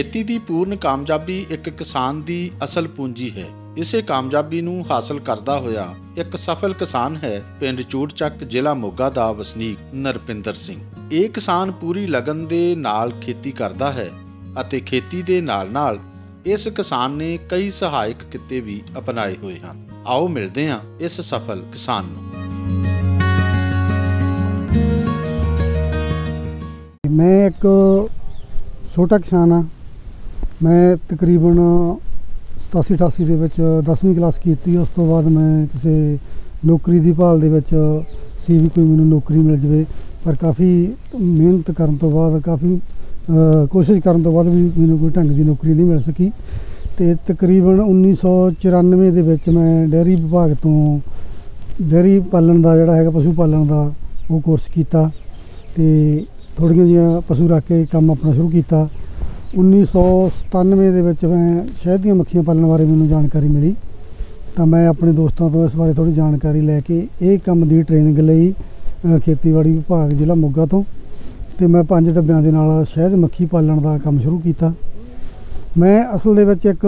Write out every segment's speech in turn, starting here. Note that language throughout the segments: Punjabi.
ਖੇਤੀ ਦੀ ਪੂਰਨ ਕਾਮਯਾਬੀ ਇੱਕ ਕਿਸਾਨ ਦੀ ਅਸਲ ਪੂੰਜੀ ਹੈ। ਇਸੇ ਕਾਮਯਾਬੀ ਨੂੰ ਹਾਸਲ ਕਰਦਾ ਹੋਇਆ ਇੱਕ ਸਫਲ ਕਿਸਾਨ ਹੈ ਪਿੰਡ ਚੂੜਚੱਕ ਜ਼ਿਲ੍ਹਾ ਮੋਗਾ ਦਾ ਵਸਨੀਕ ਨਰਪਿੰਦਰ ਸਿੰਘ। ਇਹ ਕਿਸਾਨ ਪੂਰੀ ਲਗਨ ਦੇ ਨਾਲ ਖੇਤੀ ਕਰਦਾ ਹੈ ਅਤੇ ਖੇਤੀ ਦੇ ਨਾਲ-ਨਾਲ ਇਸ ਕਿਸਾਨ ਨੇ ਕਈ ਸਹਾਇਕ ਕਿੱਤੇ ਵੀ ਅਪਣਾਏ ਹੋਏ ਹਨ। ਆਓ ਮਿਲਦੇ ਹਾਂ ਇਸ ਸਫਲ ਕਿਸਾਨ ਨੂੰ। ਮੈਂ ਇੱਕ ਛੋਟਾ ਕਿਸਾਨ ਆ ਮੈਂ ਤਕਰੀਬਨ 87 88 ਦੇ ਵਿੱਚ 10ਵੀਂ ਕਲਾਸ ਕੀਤੀ, ਉਸ ਤੋਂ ਬਾਅਦ ਮੈਂ ਕਿਸੇ ਨੌਕਰੀ ਦੀ ਭਾਲ ਦੇ ਵਿੱਚ ਸੀ ਵੀ ਕੋਈ ਮੈਨੂੰ ਨੌਕਰੀ ਮਿਲ ਜਵੇ, ਪਰ ਕਾਫੀ ਮਿਹਨਤ ਕਰਨ ਤੋਂ ਬਾਅਦ, ਕਾਫੀ ਕੋਸ਼ਿਸ਼ ਕਰਨ ਤੋਂ ਬਾਅਦ ਵੀ ਮੈਨੂੰ ਕੋਈ ਢੰਗ ਦੀ ਨੌਕਰੀ ਨਹੀਂ ਮਿਲ ਸਕੀ। ਤੇ ਤਕਰੀਬਨ 1994 ਦੇ ਵਿੱਚ ਮੈਂ ਡੈਰੀ ਵਿਭਾਗ ਤੋਂ ਡੈਰੀ ਪਾਲਣ ਦਾ ਜਿਹੜਾ ਹੈਗਾ, ਪਸ਼ੂ ਪਾਲਣ ਦਾ ਉਹ ਕੋਰਸ ਕੀਤਾ ਤੇ ਥੋੜ੍ਹੀਆਂ ਜਿਹੀਆਂ ਪਸ਼ੂ ਰੱਖ ਕੇ ਕੰਮ ਆਪਣਾ ਸ਼ੁਰੂ ਕੀਤਾ। 1997 ਦੇ ਵਿੱਚ ਮੈਂ ਸ਼ਹਿਦ ਦੀਆਂ ਮੱਖੀਆਂ ਪਾਲਣ ਬਾਰੇ ਮੈਨੂੰ ਜਾਣਕਾਰੀ ਮਿਲੀ। ਤਾਂ ਮੈਂ ਆਪਣੇ ਦੋਸਤਾਂ ਤੋਂ ਇਸ ਬਾਰੇ ਥੋੜੀ ਜਾਣਕਾਰੀ ਲੈ ਕੇ ਇਹ ਕੰਮ ਦੀ ਟ੍ਰੇਨਿੰਗ ਲਈ ਖੇਤੀਬਾੜੀ ਵਿਭਾਗ ਜ਼ਿਲ੍ਹਾ ਮੋਗਾ ਤੋਂ ਤੇ ਮੈਂ ਪੰਜ ਡੱਬਿਆਂ ਦੇ ਨਾਲ ਸ਼ਹਿਦ ਮੱਖੀ ਪਾਲਣ ਦਾ ਕੰਮ ਸ਼ੁਰੂ ਕੀਤਾ। ਮੈਂ ਅਸਲ ਦੇ ਵਿੱਚ ਇੱਕ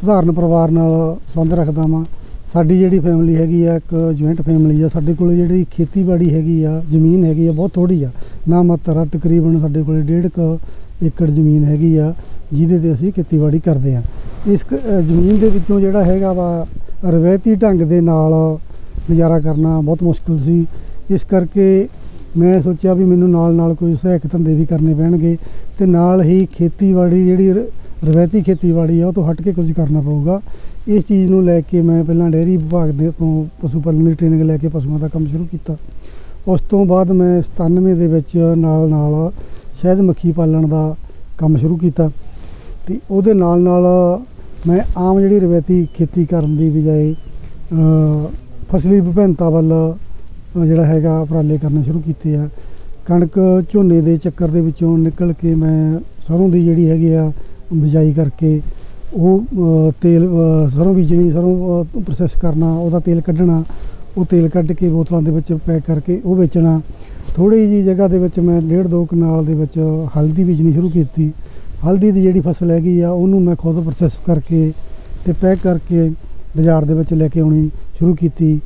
ਸਧਾਰਨ ਪਰਿਵਾਰ ਨਾਲ ਸੰਬੰਧ ਰੱਖਦਾ ਵਾਂ। ਸਾਡੀ ਜਿਹੜੀ ਫੈਮਿਲੀ ਹੈਗੀ ਆ, ਇੱਕ ਜੁਆਇੰਟ ਫੈਮਿਲੀ ਆ, ਸਾਡੇ ਕੋਲ ਜਿਹੜੀ ਖੇਤੀਬਾੜੀ ਹੈਗੀ ਆ, ਜ਼ਮੀਨ ਹੈਗੀ ਆ, ਬਹੁਤ ਥੋੜੀ ਆ। ਨਾ ਮਾਤਰ ਆ ਤਕਰੀਬਨ ਸਾਡੇ ਕੋਲ ਡੇਢ ਕੁ ਏਕੜ ਜ਼ਮੀਨ ਹੈਗੀ ਆ, ਜਿਹਦੇ ਤੇ ਅਸੀਂ ਖੇਤੀਬਾੜੀ ਕਰਦੇ ਆ। ਇਸ ਕ- ਜ਼ਮੀਨ ਦੇ ਵਿੱਚੋਂ ਜਿਹੜਾ ਹੈਗਾ ਵਾ, ਰਵਾਇਤੀ ਢੰਗ ਦੇ ਨਾਲ ਗੁਜ਼ਾਰਾ ਕਰਨਾ ਬਹੁਤ ਮੁਸ਼ਕਲ ਸੀ। ਇਸ ਕਰਕੇ ਮੈਂ ਸੋਚਿਆ ਵੀ ਮੈਨੂੰ ਨਾਲ ਨਾਲ ਕੋਈ ਸਹਾਇਕ ਧੰਦੇ ਵੀ ਕਰਨੇ ਪੈਣਗੇ ਤੇ ਨਾਲ ਹੀ ਖੇਤੀਬਾੜੀ ਜਿਹੜੀ ਰ- ਰਵਾਇਤੀ ਖੇਤੀਬਾੜੀ ਆ, ਉਹ ਤੋਂ ਹਟ ਕੇ ਕੁਝ ਕਰਨਾ ਪਊਗਾ। ਇਸ ਚੀਜ਼ ਨੂੰ ਲੈ ਕੇ ਮੈਂ ਪਹਿਲਾਂ ਡੇਅਰੀ ਵਿਭਾਗ ਦੇ ਤੋਂ ਪਸ਼ੂ ਪਾਲਣ ਦੀ ਟ੍ਰੇਨਿੰਗ ਲੈ ਕੇ ਪਸ਼ੂਆਂ ਦਾ ਕੰਮ ਸ਼ੁਰੂ ਕੀਤਾ। ਉਸ ਤੋਂ ਬਾਅਦ ਮੈਂ 97 ਦੇ ਵਿੱਚ ਨਾਲ ਨਾਲ ਸ਼ਹਿਦ ਮੱਖੀ ਪਾਲਣ ਦਾ ਕੰਮ ਸ਼ੁਰੂ ਕੀਤਾ ਤੇ ਉਹਦੇ ਨਾਲ ਨਾਲ ਮੈਂ ਆਮ ਜਿਹੜੀ ਰਵਾਇਤੀ ਖੇਤੀ ਕਰਨ ਦੀ ਬਜਾਏ ਫਸਲੀ ਵਿਭਿੰਨਤਾ ਵੱਲ ਜਿਹੜਾ ਹੈਗਾ ਉਪਰਾਲੇ ਕਰਨੇ ਸ਼ੁਰੂ ਕੀਤੇ ਆ। ਕਣਕ ਝੋਨੇ ਦੇ ਚੱਕਰ ਦੇ ਵਿੱਚੋਂ ਨਿਕਲ ਕੇ ਮੈਂ ਸਰੋਂ ਦੀ ਜਿਹੜੀ ਹੈਗੀ ਆ ਬਿਜਾਈ ਕਰਕੇ ਉਹ ਤੇਲ ਅ, ਸਰੋਂ ਬੀਜਣੀ ਸਰੋਂ ਪ੍ਰੋਸੈਸ ਕਰਨਾ ਉਹਦਾ ਤੇਲ ਕੱਢਣਾ ਉਹ ਤੇਲ ਕੱਢ ਕੇ ਬੋਤਲਾਂ ਦੇ ਵਿੱਚ ਪੈਕ ਕਰਕੇ ਉਹ ਵੇਚਣਾ ਥੋੜੀ ਜੀ ਜਗ੍ਹਾ ਦੇ ਵਿੱਚ ਮੈਂ ਡੇਢ ਦੋ ਕਨਾਲ ਦੇ ਵਿੱਚ ਹਲਦੀ ਬੀਜਣੀ ਸ਼ੁਰੂ ਕੀਤੀ। ਹਲਦੀ ਦੀ ਜਿਹੜੀ ਫਸਲ ਹੈਗੀ ਆ, ਉਹਨੂੰ ਮੈਂ ਖੁਦ ਪ੍ਰੋਸੈਸ ਕਰਕੇ ਤੇ ਪੈਕ ਕਰਕੇ ਬਾਜ਼ਾਰ ਦੇ ਵਿੱਚ ਲੈ ਕੇ ਆਉਣੀ ਸ਼ੁਰੂ ਕੀਤੀ।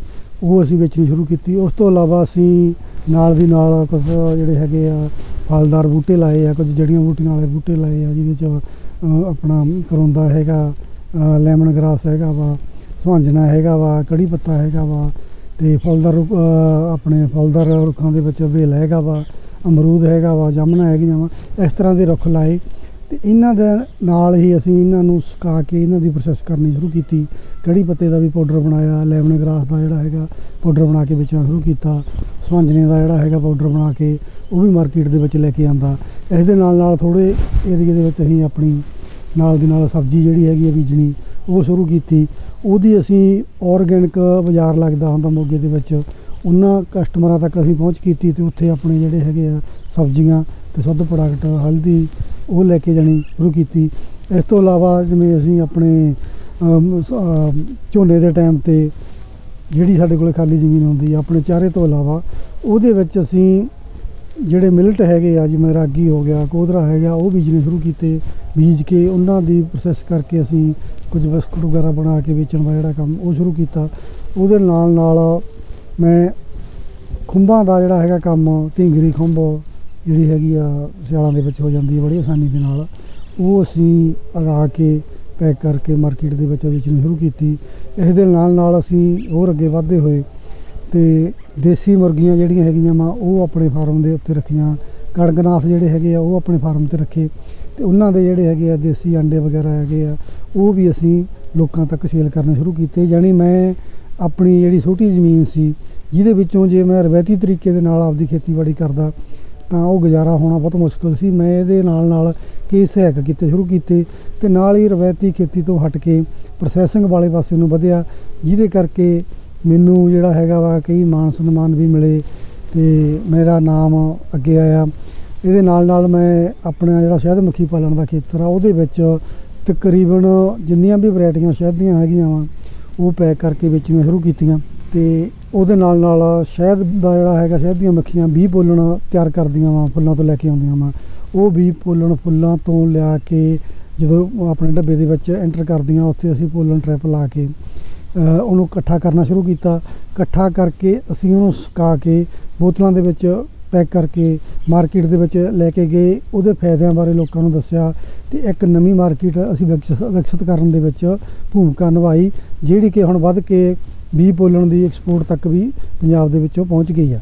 ਉਹ ਅਸੀਂ ਵੇਚਣੀ ਸ਼ੁਰੂ ਕੀਤੀ। ਉਸ ਤੋਂ ਇਲਾਵਾ ਅਸੀਂ ਨਾਲ ਦੀ ਨਾਲ ਕੁਝ ਜਿਹੜੇ ਹੈਗੇ ਆ, ਫਲਦਾਰ ਬੂਟੇ ਲਾਏ ਆ, ਕੁਝ ਜੜੀਆਂ ਬੂਟੀਆਂ ਵਾਲੇ ਬੂਟੇ ਲਾਏ ਆ, ਜਿਹਦੇ ਚ ਆਪਣਾ ਕਰੋਂਦਾ ਹੈਗਾ ਲੈਮਨ ਗ੍ਰਾਸ ਹੈਗਾ ਵਾ, ਸੁਹਾਂਜਣਾ ਹੈਗਾ ਵਾ, ਕੜੀ ਪੱਤਾ ਹੈਗਾ ਵਾ ਤੇ ਫਲਦਾਰ ਰੁੱਖ, ਆਪਣੇ ਫਲਦਾਰ ਰੁੱਖਾਂ ਦੇ ਵਿੱਚ ਵੇਲ ਹੈਗਾ ਵਾ ਅਮਰੂਦ ਹੈਗਾ ਵਾ ਜਾਮਣਾ ਹੈਗੀਆਂ ਵਾ ਇਸ ਤਰ੍ਹਾਂ ਦੇ ਰੁੱਖ ਲਾਏ। ਤੇ ਇਹਨਾਂ ਦੇ ਨਾਲ ਹੀ ਅਸੀਂ ਇਹਨਾਂ ਨੂੰ ਸੁਕਾ ਕੇ ਇਹਨਾਂ ਦੀ ਪ੍ਰੋਸੈਸ ਕਰਨੀ ਸ਼ੁਰੂ ਕੀਤੀ। ਕੜੀ ਪੱਤੇ ਦਾ ਵੀ ਪਾਊਡਰ ਬਣਾਇਆ ਲੈਮਨ ਗ੍ਰਾਸ ਦਾ ਜਿਹੜਾ ਹੈਗਾ ਪਾਊਡਰ ਬਣਾ ਕੇ ਵੇਚਣਾ ਸ਼ੁਰੂ ਕੀਤਾ। ਸੁਹੰਜਣੇ ਦਾ ਜਿਹੜਾ ਹੈਗਾ ਪਾਊਡਰ ਬਣਾ ਕੇ ਉਹ ਵੀ ਮਾਰਕੀਟ ਦੇ ਵਿੱਚ ਲੈ ਕੇ ਆਂਦਾ। ਇਸ ਦੇ ਨਾਲ ਨਾਲ ਥੋੜੇ ਏਰੀਏ ਦੇ ਵਿੱਚ ਅਸੀਂ ਆਪਣੀ ਨਾਲ ਦੀ ਨਾਲ ਸਬਜ਼ੀ ਜਿਹੜੀ ਹੈਗੀ ਹੈ ਬੀਜਣੀ ਉਹ ਸ਼ੁਰੂ ਕੀਤੀ। ਉਹਦੀ ਅਸੀਂ ਆਰਗੈਨਿਕ ਬਾਜ਼ਾਰ ਲੱਗਦਾ ਹੁੰਦਾ ਮੋਗੇ ਦੇ ਵਿੱਚ, ਉਹਨਾਂ ਕਸਟਮਰਾਂ ਤੱਕ ਅਸੀਂ ਪਹੁੰਚ ਕੀਤੀ ਤੇ ਉੱਥੇ ਆਪਣੇ ਜਿਹੜੇ ਹੈਗੇ ਆ ਸਬਜ਼ੀਆਂ ਤੇ ਸ਼ੁੱਧ ਪ੍ਰੋਡਕਟ ਹਲਦੀ, ਉਹ ਲੈ ਕੇ ਜਾਣੀ ਸ਼ੁਰੂ ਕੀਤੀ। ਇਸ ਤੋਂ ਇਲਾਵਾ ਜਿਵੇਂ ਅਸੀਂ ਆਪਣੇ ਝੋਨੇ ਦੇ ਟਾਈਮ ਤੇ ਜਿਹੜੀ ਸਾਡੇ ਕੋਲ ਖਾਲੀ ਜ਼ਮੀਨ ਹੁੰਦੀ ਆ, ਆਪਣੇ ਚਾਰੇ ਤੋਂ ਇਲਾਵਾ ਉਹਦੇ ਵਿੱਚ ਅਸੀਂ ਜਿਹੜੇ ਮਿਲਟ ਹੈਗੇ ਆ, ਜਿਵੇਂ ਰਾਗੀ ਹੋ ਗਿਆ ਕੋਧਰਾ ਹੈਗਾ, ਉਹ ਬੀਜਣੇ ਸ਼ੁਰੂ ਕੀਤੇ, ਬੀਜ ਕੇ ਉਹਨਾਂ ਦੀ ਪ੍ਰੋਸੈਸ ਕਰਕੇ ਅਸੀਂ ਕੁਝ ਬਿਸਕੁਟ ਵਗੈਰਾ ਬਣਾ ਕੇ ਵੇਚਣ ਦਾ ਜਿਹੜਾ ਕੰਮ ਉਹ ਸ਼ੁਰੂ ਕੀਤਾ। ਉਹਦੇ ਨਾਲ ਨਾਲ ਮੈਂ ਖੁੰਭਾਂ ਦਾ ਜਿਹੜਾ ਹੈਗਾ ਕੰਮ, ਢਿੰਗਰੀ ਖੁੰਭ ਜਿਹੜੀ ਹੈਗੀ ਆ, ਸਿਆਲਾਂ ਦੇ ਵਿੱਚ ਹੋ ਜਾਂਦੀ ਹੈ ਬੜੀ ਆਸਾਨੀ ਦੇ ਨਾਲ। ਉਹ ਅਸੀਂ ਅਗਾ ਕੇ, ਪੈਕ ਕਰਕੇ ਮਾਰਕੀਟ ਦੇ ਵਿੱਚ ਵੇਚਣੀ ਸ਼ੁਰੂ ਕੀਤੀ। ਇਸ ਦੇ ਨਾਲ ਨਾਲ ਅਸੀਂ ਹੋਰ ਅੱਗੇ ਵਧਦੇ ਹੋਏ ਤੇ ਦੇਸੀ ਮੁਰਗੀਆਂ ਜਿਹੜੀਆਂ ਹੈਗੀਆਂ ਵਾ, ਉਹ ਆਪਣੇ ਫਾਰਮ ਦੇ ਉੱਤੇ ਰੱਖੀਆਂ। ਕੜਕਨਾਥ ਜਿਹੜੇ ਹੈਗੇ ਆ, ਉਹ ਆਪਣੇ ਫਾਰਮ ਤੇ ਰੱਖੇ। ਤੇ ਉਹਨਾਂ ਦੇ ਜਿਹੜੇ ਹੈਗੇ ਆ ਦੇਸੀ ਅੰਡੇ ਵਗੈਰਾ ਹੈਗੇ ਆ, ਉਹ ਵੀ ਅਸੀਂ ਲੋਕਾਂ ਤੱਕ ਸੇਲ ਕਰਨੇ ਸ਼ੁਰੂ ਕੀਤੇ। ਯਾਨੀ ਮੈਂ ਆਪਣੀ ਜਿਹੜੀ ਛੋਟੀ ਜ਼ਮੀਨ ਸੀ, ਜਿਹਦੇ ਵਿੱਚੋਂ ਜੇ ਮੈਂ ਰਵਾਇਤੀ ਤਰੀਕੇ ਦੇ ਨਾਲ ਆਪਦੀ ਖੇਤੀਬਾੜੀ ਕਰਦਾ, ਤਾਂ ਉਹ ਗੁਜ਼ਾਰਾ ਹੋਣਾ ਬਹੁਤ ਮੁਸ਼ਕਲ ਸੀ। ਮੈਂ ਇਹਦੇ ਨਾਲ ਨਾਲ ਕਈ ਸਹਾਇਕ ਕੀਤੇ ਸ਼ੁਰੂ ਕੀਤੇ ਤੇ ਨਾਲ ਹੀ ਰਵਾਇਤੀ ਖੇਤੀ ਤੋਂ ਹਟ ਕੇ ਪ੍ਰੋਸੈਸਿੰਗ ਵਾਲੇ ਪਾਸੇ ਨੂੰ ਵਧਿਆ, ਜਿਹਦੇ ਕਰਕੇ ਮੈਨੂੰ ਜਿਹੜਾ ਹੈਗਾ ਵਾ ਕਈ ਮਾਨ ਸਨਮਾਨ ਵੀ ਮਿਲੇ ਤੇ ਮੇਰਾ ਨਾਮ ਅੱਗੇ ਆਇਆ। ਇਹਦੇ ਨਾਲ ਨਾਲ ਮੈਂ ਆਪਣਾ ਜਿਹੜਾ ਸ਼ਹਿਦ ਮੱਖੀ ਪਾਲਣ ਦਾ ਖੇਤਰ ਆ, ਉਹਦੇ ਵਿੱਚ ਤਕਰੀਬਨ ਜਿੰਨੀਆਂ ਵੀ ਵੈਰਾਈਟੀਆਂ ਸ਼ਹਿਦ ਦੀਆਂ ਹੈਗੀਆਂ ਵਾ, ਉਹ ਪੈਕ ਕਰਕੇ ਵੇਚਣੀਆਂ ਸ਼ੁਰੂ ਕੀਤੀਆਂ। ਤੇ ਉਹਦੇ ਨਾਲ ਨਾਲ ਸ਼ਹਿਦ ਦਾ ਜਿਹੜਾ ਹੈਗਾ, ਸ਼ਹਿਦ ਦੀਆਂ ਮੱਖੀਆਂ 20 ਪੋਲਣ ਤਿਆਰ ਕਰਦੀਆਂ ਵਾ, ਫੁੱਲਾਂ ਤੋਂ ਲੈ ਕੇ ਆਉਂਦੀਆਂ ਵਾ। ਉਹ ਵੀ ਪੋਲਣ ਫੁੱਲਾਂ ਤੋਂ ਲਿਆ ਕੇ ਜਦੋਂ ਆਪਣੇ ਡੱਬੇ ਦੇ ਵਿੱਚ ਐਂਟਰ ਕਰਦੀਆਂ, ਉੱਥੇ ਅਸੀਂ ਪੋਲਣ ਟ੍ਰੈਪ ਲਾ ਕੇ ਉਹਨੂੰ ਇਕੱਠਾ ਕਰਨਾ ਸ਼ੁਰੂ ਕੀਤਾ। ਇਕੱਠਾ ਕਰਕੇ ਅਸੀਂ ਉਹਨੂੰ ਸੁਕਾ ਕੇ ਬੋਤਲਾਂ ਦੇ ਵਿੱਚ ਪੈਕ ਕਰਕੇ ਮਾਰਕੀਟ ਦੇ ਵਿੱਚ ਲੈ ਕੇ ਗਏ। ਉਹਦੇ ਫਾਇਦਿਆਂ ਬਾਰੇ ਲੋਕਾਂ ਨੂੰ ਦੱਸਿਆ ਤੇ ਇੱਕ ਨਵੀਂ ਮਾਰਕੀਟ ਅਸੀਂ ਵਿਕਸਿਤ ਵਿਕਸਿਤ ਕਰਨ ਦੇ ਵਿੱਚ ਭੂਮਿਕਾ ਨਿਭਾਈ, ਜਿਹੜੀ ਕਿ ਹੁਣ ਵੱਧ ਕੇ 20 ਪੋਲਣ ਦੀ ਐਕਸਪੋਰਟ ਤੱਕ ਵੀ ਪੰਜਾਬ ਦੇ ਵਿੱਚੋਂ ਪਹੁੰਚ ਗਈ ਆ।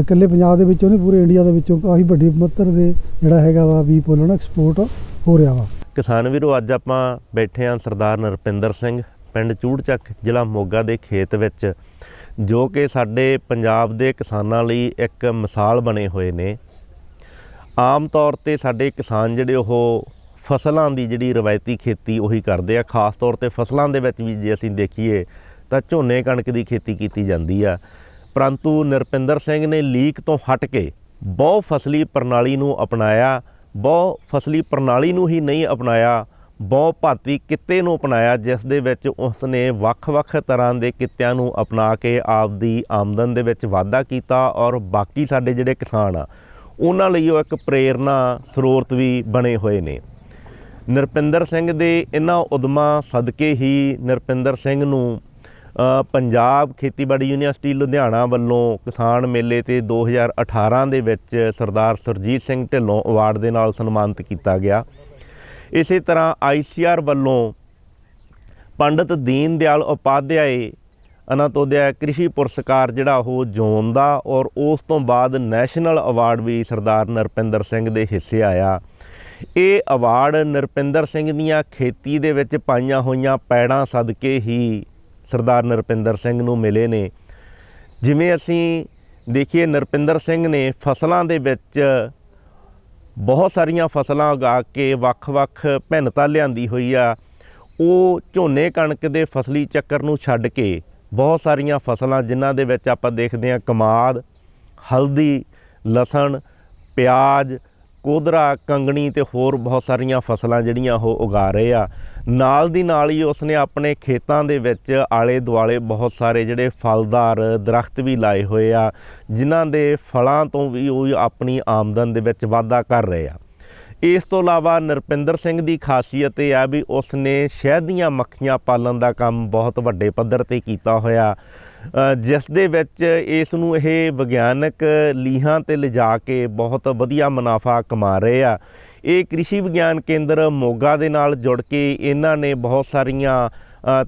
ਇਕੱਲੇ ਪੰਜਾਬ ਦੇ ਵਿੱਚੋਂ ਨਹੀਂ, ਪੂਰੇ ਇੰਡੀਆ ਦੇ ਵਿੱਚੋਂ ਕਾਫੀ ਵੱਡੀ ਮਾਤਰਾ ਦੇ ਜਿਹੜਾ ਹੈਗਾ ਵਾ 20 ਪੋਲਣ ਐਕਸਪੋਰਟ ਹੋ ਰਿਹਾ ਵਾ। ਕਿਸਾਨ ਵੀਰੋ, ਅੱਜ ਆਪਾਂ ਬੈਠੇ ਹਾਂ ਸਰਦਾਰ ਨਰਪਿੰਦਰ ਸਿੰਘ। ਪਿੰਡ ਚੂੜਚੱਕ ਜ਼ਿਲ੍ਹਾ ਮੋਗਾ ਦੇ ਖੇਤ ਵਿੱਚ, ਜੋ ਕਿ ਸਾਡੇ ਪੰਜਾਬ ਦੇ ਕਿਸਾਨਾਂ ਲਈ ਇੱਕ ਮਿਸਾਲ ਬਣੇ ਹੋਏ ਨੇ। ਆਮ ਤੌਰ ਤੇ ਸਾਡੇ ਕਿਸਾਨ ਜਿਹੜੇ ਉਹ ਫਸਲਾਂ ਦੀ ਜਿਹੜੀ ਰਵਾਇਤੀ ਖੇਤੀ ਉਹੀ ਕਰਦੇ ਆ। ਖਾਸ ਤੌਰ ਤੇ ਫਸਲਾਂ ਦੇ ਵਿੱਚ ਵੀ ਜੇ ਅਸੀਂ ਦੇਖੀਏ ਤਾਂ ਝੋਨੇ ਕਣਕ ਦੀ ਖੇਤੀ ਕੀਤੀ ਜਾਂਦੀ ਆ। ਪਰੰਤੂ ਨਰਪਿੰਦਰ ਸਿੰਘ ਨੇ ਲੀਕ ਤੋਂ ਹਟ ਕੇ ਬਹੁ ਫਸਲੀ ਪ੍ਰਣਾਲੀ ਨੂੰ ਅਪਣਾਇਆ, ਬਹੁ ਫਸਲੀ ਪ੍ਰਣਾਲੀ ਨੂੰ ਹੀ ਨਹੀਂ ਅਪਣਾਇਆ ਬਹੁ ਭਾਂਤੀ ਕਿੱਤੇ ਨੂੰ ਅਪਣਾਇਆ, ਜਿਸ ਦੇ ਵਿੱਚ ਉਸ ਨੇ ਵੱਖ-ਵੱਖ ਤਰ੍ਹਾਂ ਦੇ ਕਿੱਤਿਆਂ ਨੂੰ ਅਪਣਾ ਕੇ ਆਪਦੀ ਆਮਦਨ ਦੇ ਵਿੱਚ ਵਾਧਾ ਕੀਤਾ ਔਰ ਬਾਕੀ ਸਾਡੇ ਜਿਹੜੇ ਕਿਸਾਨ ਆ, ਉਹਨਾਂ ਲਈ ਉਹ ਇੱਕ ਪ੍ਰੇਰਨਾ ਸਰੋਤ ਵੀ ਬਣੇ ਹੋਏ ਨੇ। ਨਰਪਿੰਦਰ ਸਿੰਘ ਦੇ ਇਹਨਾਂ ਉਦਮਾਂ ਸਦਕੇ ਹੀ ਨਰਪਿੰਦਰ ਸਿੰਘ ਨੂੰ ਪੰਜਾਬ ਖੇਤੀਬਾੜੀ ਯੂਨੀਵਰਸਿਟੀ ਲੁਧਿਆਣਾ ਵੱਲੋਂ ਕਿਸਾਨ ਮੇਲੇ ਤੇ 2018 ਦੇ ਵਿੱਚ ਸਰਦਾਰ ਸਰਜੀਤ ਸਿੰਘ ਢਿੱਲੋਂ ਅਵਾਰਡ ਦੇ ਨਾਲ ਸਨਮਾਨਿਤ ਕੀਤਾ ਗਿਆ। ਇਸੇ ਤਰ੍ਹਾਂ ਆਈਸੀਆਰ ਵੱਲੋਂ ਪੰਡਿਤ ਦੀਨ ਦਿਆਲ ਉਪਾਧਿਆਏ ਅਨਾਤੋਦਿਆ ਕ੍ਰਿਸ਼ੀ ਪੁਰਸਕਾਰ ਜਿਹੜਾ ਉਹ ਜ਼ੋਨ ਦਾ ਔਰ ਉਸ ਤੋਂ ਬਾਅਦ ਨੈਸ਼ਨਲ ਅਵਾਰਡ ਵੀ ਸਰਦਾਰ ਨਰਪਿੰਦਰ ਸਿੰਘ ਦੇ ਹਿੱਸੇ ਆਇਆ। ਇਹ ਅਵਾਰਡ ਨਰਪਿੰਦਰ ਸਿੰਘ ਦੀਆਂ ਖੇਤੀ ਦੇ ਵਿੱਚ ਪਾਈਆਂ ਹੋਈਆਂ ਪੈੜਾਂ ਸਦਕੇ ਹੀ ਸਰਦਾਰ ਨਰਪਿੰਦਰ ਸਿੰਘ ਨੂੰ ਮਿਲੇ ਨੇ। ਜਿਵੇਂ ਅਸੀਂ ਦੇਖੀਏ, ਨਰਪਿੰਦਰ ਸਿੰਘ ਨੇ ਫਸਲਾਂ ਦੇ ਵਿੱਚ ਬਹੁਤ ਸਾਰੀਆਂ ਫਸਲਾਂ ਉਗਾ ਕੇ ਵੱਖ-ਵੱਖ ਭਿੰਨਤਾ ਲਿਆਂਦੀ ਹੋਈ ਆ। ਉਹ ਝੋਨੇ ਕਣਕ ਦੇ ਫਸਲੀ ਚੱਕਰ ਨੂੰ ਛੱਡ ਕੇ ਬਹੁਤ ਸਾਰੀਆਂ ਫਸਲਾਂ ਜਿਨ੍ਹਾਂ ਦੇ ਵਿੱਚ ਆਪਾਂ ਦੇਖਦੇ ਹਾਂ ਕਮਾਦ, ਹਲਦੀ, ਲਸਣ, ਪਿਆਜ਼, ਕੋਦਰਾ, ਕੰਗਣੀ ਤੇ ਹੋਰ ਬਹੁਤ ਸਾਰੀਆਂ ਫਸਲਾਂ ਜਿਹੜੀਆਂ ਉਹ ਉਗਾ ਰਹੇ ਆ। ਨਾਲ ਦੀ ਨਾਲ ਹੀ ਉਸਨੇ ਆਪਣੇ ਖੇਤਾਂ ਦੇ ਵਿੱਚ ਆਲੇ ਦੁਆਲੇ ਬਹੁਤ ਸਾਰੇ ਜਿਹੜੇ ਫਲਦਾਰ ਦਰਖਤ ਵੀ ਲਾਏ ਹੋਏ ਆ, ਜਿਨ੍ਹਾਂ ਦੇ ਫਲਾਂ ਤੋਂ ਵੀ ਉਹ ਆਪਣੀ ਆਮਦਨ ਦੇ ਵਿੱਚ ਵਾਧਾ ਕਰ ਰਹੇ ਆ। ਇਸ ਤੋਂ ਇਲਾਵਾ ਨਰਪਿੰਦਰ ਸਿੰਘ ਦੀ ਖਾਸੀਅਤ ਇਹ ਆ ਵੀ ਉਸਨੇ ਸ਼ਹਿਦ ਦੀਆਂ ਮੱਖੀਆਂ ਪਾਲਣ ਦਾ ਕੰਮ ਬਹੁਤ ਵੱਡੇ ਪੱਧਰ ਤੇ ਕੀਤਾ ਹੋਇਆ। ਜਿਸ ਦੇ ਵਿੱਚ ਇਸ ਨੂੰ ਇਹ ਵਿਗਿਆਨਕ ਲੀਹਾਂ ਤੇ ਲਿਜਾ ਕੇ ਬਹੁਤ ਵਧੀਆ ਮੁਨਾਫਾ ਕਮਾ ਰਹੇ ਆ। ਇਹ ਕ੍ਰਿਸ਼ੀ ਵਿਗਿਆਨ ਕੇਂਦਰ ਮੋਗਾ ਦੇ ਨਾਲ ਜੁੜ ਕੇ ਇਹਨਾਂ ਨੇ ਬਹੁਤ ਸਾਰੀਆਂ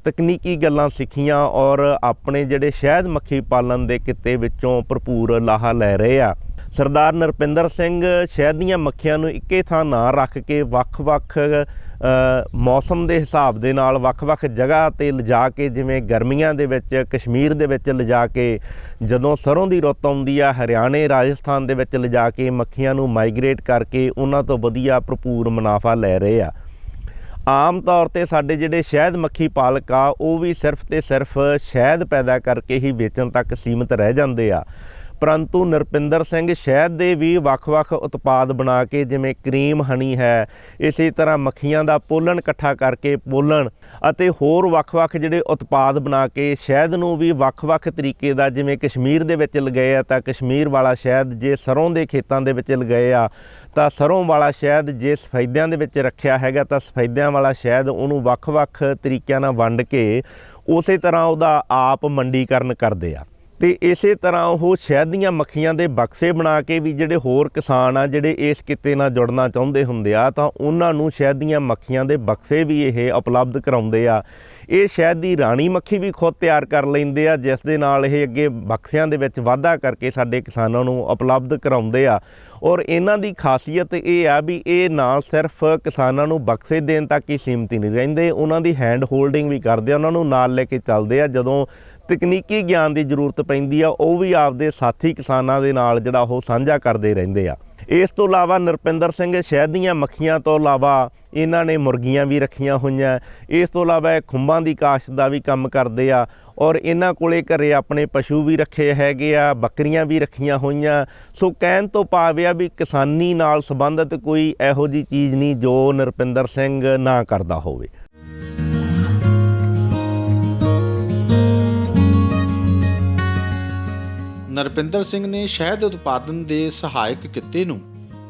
ਤਕਨੀਕੀ ਗੱਲਾਂ ਸਿੱਖੀਆਂ ਔਰ ਆਪਣੇ ਜਿਹੜੇ ਸ਼ਹਿਦ ਮੱਖੀ ਪਾਲਣ ਦੇ ਕਿੱਤੇ ਵਿੱਚੋਂ ਭਰਪੂਰ ਲਾਹਾ ਲੈ ਰਹੇ ਆ। ਸਰਦਾਰ ਨਰਪਿੰਦਰ ਸਿੰਘ ਸ਼ਹਿਦ ਦੀਆਂ ਮੱਖੀਆਂ ਨੂੰ ਇੱਕੇ ਥਾਂ ਨਾ ਰੱਖ ਕੇ ਵੱਖ-ਵੱਖ ਮੌਸਮ ਦੇ ਹਿਸਾਬ ਦੇ ਨਾਲ ਵੱਖ-ਵੱਖ ਜਗ੍ਹਾ ਤੇ ਲਿਜਾ ਕੇ, ਜਿਵੇਂ ਗਰਮੀਆਂ ਦੇ ਵਿੱਚ, ਕਸ਼ਮੀਰ ਦੇ ਵਿੱਚ ਲਿਜਾ ਕੇ, ਜਦੋਂ ਸਰੋਂ ਦੀ ਰੁੱਤ ਆਉਂਦੀ ਆ, ਹਰਿਆਣੇ, ਰਾਜਸਥਾਨ ਦੇ ਵਿੱਚ ਲਿਜਾ ਕੇ ਮੱਖੀਆਂ ਨੂੰ ਮਾਈਗ੍ਰੇਟ ਕਰਕੇ ਉਹਨਾਂ ਤੋਂ ਵਧੀਆ ਭਰਪੂਰ ਮੁਨਾਫਾ ਲੈ ਰਹੇ ਆ। ਆਮ ਤੌਰ ਤੇ ਸਾਡੇ ਜਿਹੜੇ ਸ਼ਹਿਦ ਮੱਖੀ ਪਾਲਕ ਆ, ਉਹ ਵੀ ਸਿਰਫ ਤੇ ਸਿਰਫ ਸ਼ਹਿਦ ਪੈਦਾ ਕਰਕੇ ਹੀ ਵੇਚਣ ਤੱਕ ਸੀਮਿਤ ਰਹਿ ਜਾਂਦੇ ਆ। ਪਰੰਤੂ ਨਰਪਿੰਦਰ ਸਿੰਘ ਸ਼ਹਿਦ ਦੇ ਵੀ ਵੱਖ-ਵੱਖ ਉਤਪਾਦ ਬਣਾ ਕੇ ਜਿਵੇਂ ਕਰੀਮ ਹਨੀ ਹੈ, ਇਸੇ ਤਰ੍ਹਾਂ ਮੱਖੀਆਂ ਦਾ ਪੋਲਣ ਇਕੱਠਾ ਕਰਕੇ ਪੋਲਣ ਅਤੇ ਹੋਰ ਵੱਖ-ਵੱਖ ਜਿਹੜੇ ਉਤਪਾਦ ਬਣਾ ਕੇ ਸ਼ਹਿਦ ਨੂੰ ਵੀ ਵੱਖ-ਵੱਖ ਤਰੀਕੇ ਦਾ ਜਿਵੇਂ ਕਸ਼ਮੀਰ ਦੇ ਵਿੱਚ ਲਗਾਏ ਆ, ਤਾਂ ਕਸ਼ਮੀਰ ਵਾਲਾ ਸ਼ਹਿਦ ਜੇ ਸਰੋਂ ਦੇ ਖੇਤਾਂ ਦੇ ਵਿੱਚ ਲਗਾਏ ਆ, ਤਾਂ ਸਰੋਂ ਵਾਲਾ ਸ਼ਹਿਦ ਜੇ ਸਫੈਦਿਆਂ ਦੇ ਵਿੱਚ ਰੱਖਿਆ ਹੈਗਾ, ਤਾਂ ਸਫੈਦਿਆਂ ਵਾਲਾ ਸ਼ਹਿਦ ਉਹਨੂੰ ਵੱਖ-ਵੱਖ ਤਰੀਕਿਆਂ ਨਾਲ ਵੰਡ ਕੇ ਉਸੇ ਤਰ੍ਹਾਂ ਉਹਦਾ ਆਪ ਮੰਡੀਕਰਨ ਕਰਦੇ ਆ। ਤੇ ਇਸੇ ਤਰ੍ਹਾਂ ਉਹ ਸ਼ਹਿਦ ਦੀਆਂ ਮੱਖੀਆਂ ਦੇ ਬਕਸੇ ਬਣਾ ਕੇ ਵੀ ਜਿਹੜੇ ਹੋਰ ਕਿਸਾਨ ਆ, ਜਿਹੜੇ ਇਸ ਕਿੱਤੇ ਨਾਲ ਜੁੜਨਾ ਚਾਹੁੰਦੇ ਹੁੰਦੇ ਆ, ਤਾਂ ਉਹਨਾਂ ਨੂੰ ਸ਼ਹਿਦ ਦੀਆਂ ਮੱਖੀਆਂ ਦੇ ਬਕਸੇ ਵੀ ਇਹ ਉਪਲਬਧ ਕਰਾਉਂਦੇ ਆ। ਇਹ ਸ਼ਹਿਦ ਦੀ ਰਾਣੀ ਮੱਖੀ ਵੀ ਖੁਦ ਤਿਆਰ ਕਰ ਲੈਂਦੇ ਆ, ਜਿਸ ਦੇ ਨਾਲ ਇਹ ਅੱਗੇ ਬਕਸਿਆਂ ਦੇ ਵਿੱਚ ਵਾਧਾ ਕਰਕੇ ਸਾਡੇ ਕਿਸਾਨਾਂ ਨੂੰ ਉਪਲਬਧ ਕਰਾਉਂਦੇ ਆ। ਔਰ ਇਹਨਾਂ ਦੀ ਖਾਸੀਅਤ ਇਹ ਆ ਵੀ ਇਹ ਨਾ ਸਿਰਫ ਕਿਸਾਨਾਂ ਨੂੰ ਬਕਸੇ ਦੇਣ ਤੱਕ ਹੀ ਸੀਮਿਤ ਨਹੀਂ ਰਹਿੰਦੇ, ਉਹਨਾਂ ਦੀ ਹੈਂਡ ਹੋਲਡਿੰਗ ਵੀ ਕਰਦੇ ਆ, ਉਹਨਾਂ ਨੂੰ ਨਾਲ ਲੈ ਕੇ ਚੱਲਦੇ ਆ। ਜਦੋਂ ਤਕਨੀਕੀ ਗਿਆਨ ਦੀ ਜ਼ਰੂਰਤ ਪੈਂਦੀ ਆ, ਉਹ ਵੀ ਆਪਦੇ ਸਾਥੀ ਕਿਸਾਨਾਂ ਦੇ ਨਾਲ ਜਿਹੜਾ ਉਹ ਸਾਂਝਾ ਕਰਦੇ ਰਹਿੰਦੇ ਆ। ਇਸ ਤੋਂ ਇਲਾਵਾ ਨਰਪਿੰਦਰ ਸਿੰਘ ਸ਼ਹਿਦ ਦੀਆਂ ਮੱਖੀਆਂ ਤੋਂ ਇਲਾਵਾ ਇਹਨਾਂ ਨੇ ਮੁਰਗੀਆਂ ਵੀ ਰੱਖੀਆਂ ਹੋਈਆਂ। ਇਸ ਤੋਂ ਇਲਾਵਾ ਇਹ ਖੁੰਬਾਂ ਦੀ ਕਾਸ਼ਤ ਦਾ ਵੀ ਕੰਮ ਕਰਦੇ ਆ ਔਰ ਇਹਨਾਂ ਕੋਲੇ ਘਰੇ ਆਪਣੇ ਪਸ਼ੂ ਵੀ ਰੱਖੇ ਹੈਗੇ ਆ, ਬੱਕਰੀਆਂ ਵੀ ਰੱਖੀਆਂ ਹੋਈਆਂ। ਸੋ ਕਹਿਣ ਤੋਂ ਭਾਵ ਆ ਵੀ ਕਿਸਾਨੀ ਨਾਲ ਸੰਬੰਧਿਤ ਕੋਈ ਇਹੋ ਜੀ ਚੀਜ਼ ਨਹੀਂ ਜੋ ਨਰਪਿੰਦਰ ਸਿੰਘ ਨਾ ਕਰਦਾ ਹੋਵੇ। ਨਰਪਿੰਦਰ ਸਿੰਘ ਨੇ ਸ਼ਹਿਦ ਉਤਪਾਦਨ ਦੇ ਸਹਾਇਕ ਕਿੱਤੇ ਨੂੰ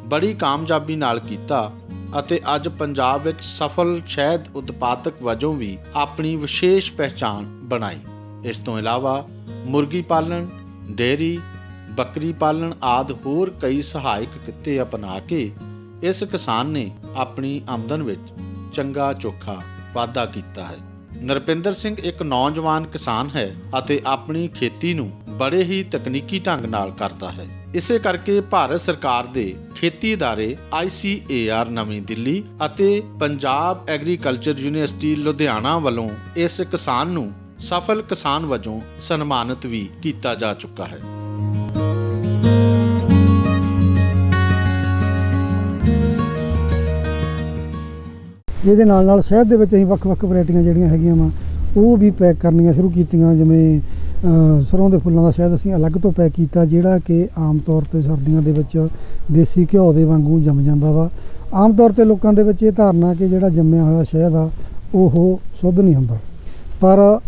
ਬੜੀ ਕਾਮਯਾਬੀ ਨਾਲ ਕੀਤਾ ਅਤੇ ਅੱਜ ਪੰਜਾਬ ਵਿੱਚ ਸਫਲ ਸ਼ਹਿਦ ਉਤਪਾਦਕ ਵਜੋਂ ਵੀ ਆਪਣੀ ਵਿਸ਼ੇਸ਼ ਪਹਿਚਾਣ ਬਣਾਈ। ਇਸ ਤੋਂ ਇਲਾਵਾ ਮੁਰਗੀ ਪਾਲਣ, ਡੇਅਰੀ, ਬੱਕਰੀ ਪਾਲਣ ਆਦ ਹੋਰ ਕਈ ਸਹਾਇਕ ਕਿੱਤੇ ਅਪਣਾ ਕੇ ਇਸ ਕਿਸਾਨ ਨੇ ਆਪਣੀ ਆਮਦਨ ਵਿੱਚ ਚੰਗਾ ਚੋਖਾ ਵਾਧਾ ਕੀਤਾ ਹੈ। ਨਰਪਿੰਦਰ ਸਿੰਘ ਇੱਕ ਨੌਜਵਾਨ ਕਿਸਾਨ ਹੈ ਅਤੇ ਆਪਣੀ ਖੇਤੀ ਨੂੰ ਬੜੇ ਹੀ ਤਕਨੀਕੀ ਢੰਗ ਨਾਲ ਕਰਦਾ ਹੈ। ਇਸੇ ਕਰਕੇ ਭਾਰਤ ਸਰਕਾਰ ਦੇ ਖੇਤੀ ਅਦਾਰੇ ICAR ਨਵੀਂ ਦਿੱਲੀ ਅਤੇ ਪੰਜਾਬ ਐਗਰੀਕਲਚਰ ਯੂਨੀਵਰਸਿਟੀ ਲੁਧਿਆਣਾ ਵੱਲੋਂ ਇਸ ਕਿਸਾਨ ਨੂੰ ਸਫਲ ਕਿਸਾਨ ਵਜੋਂ ਸਨਮਾਨਿਤ ਵੀ ਕੀਤਾ ਜਾ ਚੁੱਕਾ ਹੈ। ਇਹਦੇ ਨਾਲ ਨਾਲ ਸ਼ਹਿਦ ਦੇ ਵਿੱਚ ਅਸੀਂ ਵੱਖ-ਵੱਖ ਵੈਰਾਈਟੀਆਂ ਜਿਹੜੀਆਂ ਹੈਗੀਆਂ ਵਾ, ਉਹ ਵੀ ਪੈਕ ਕਰਨੀਆਂ ਸ਼ੁਰੂ ਕੀਤੀਆਂ, ਜਿਵੇਂ ਸਰੋਂ ਦੇ ਫੁੱਲਾਂ ਦਾ ਸ਼ਹਿਦ ਅਸੀਂ ਅਲੱਗ ਤੋਂ ਪੈਕ ਕੀਤਾ, ਜਿਹੜਾ ਕਿ ਆਮ ਤੌਰ ਤੇ ਸਰਦੀਆਂ ਦੇ ਵਿੱਚ ਦੇਸੀ ਘਿਓ ਦੇ ਵਾਂਗੂ ਜੰਮ ਜਾਂਦਾ ਵਾ। ਆਮ ਤੌਰ ਤੇ ਲੋਕਾਂ ਦੇ ਵਿੱਚ ਇਹ ਧਾਰਨਾ ਕਿ ਜਿਹੜਾ ਜੰਮਿਆ ਹੋਇਆ ਸ਼ਹਿਦ ਆ, ਉਹ ਸ਼ੁੱਧ ਨਹੀਂ ਹੁੰਦਾ। ਪਰ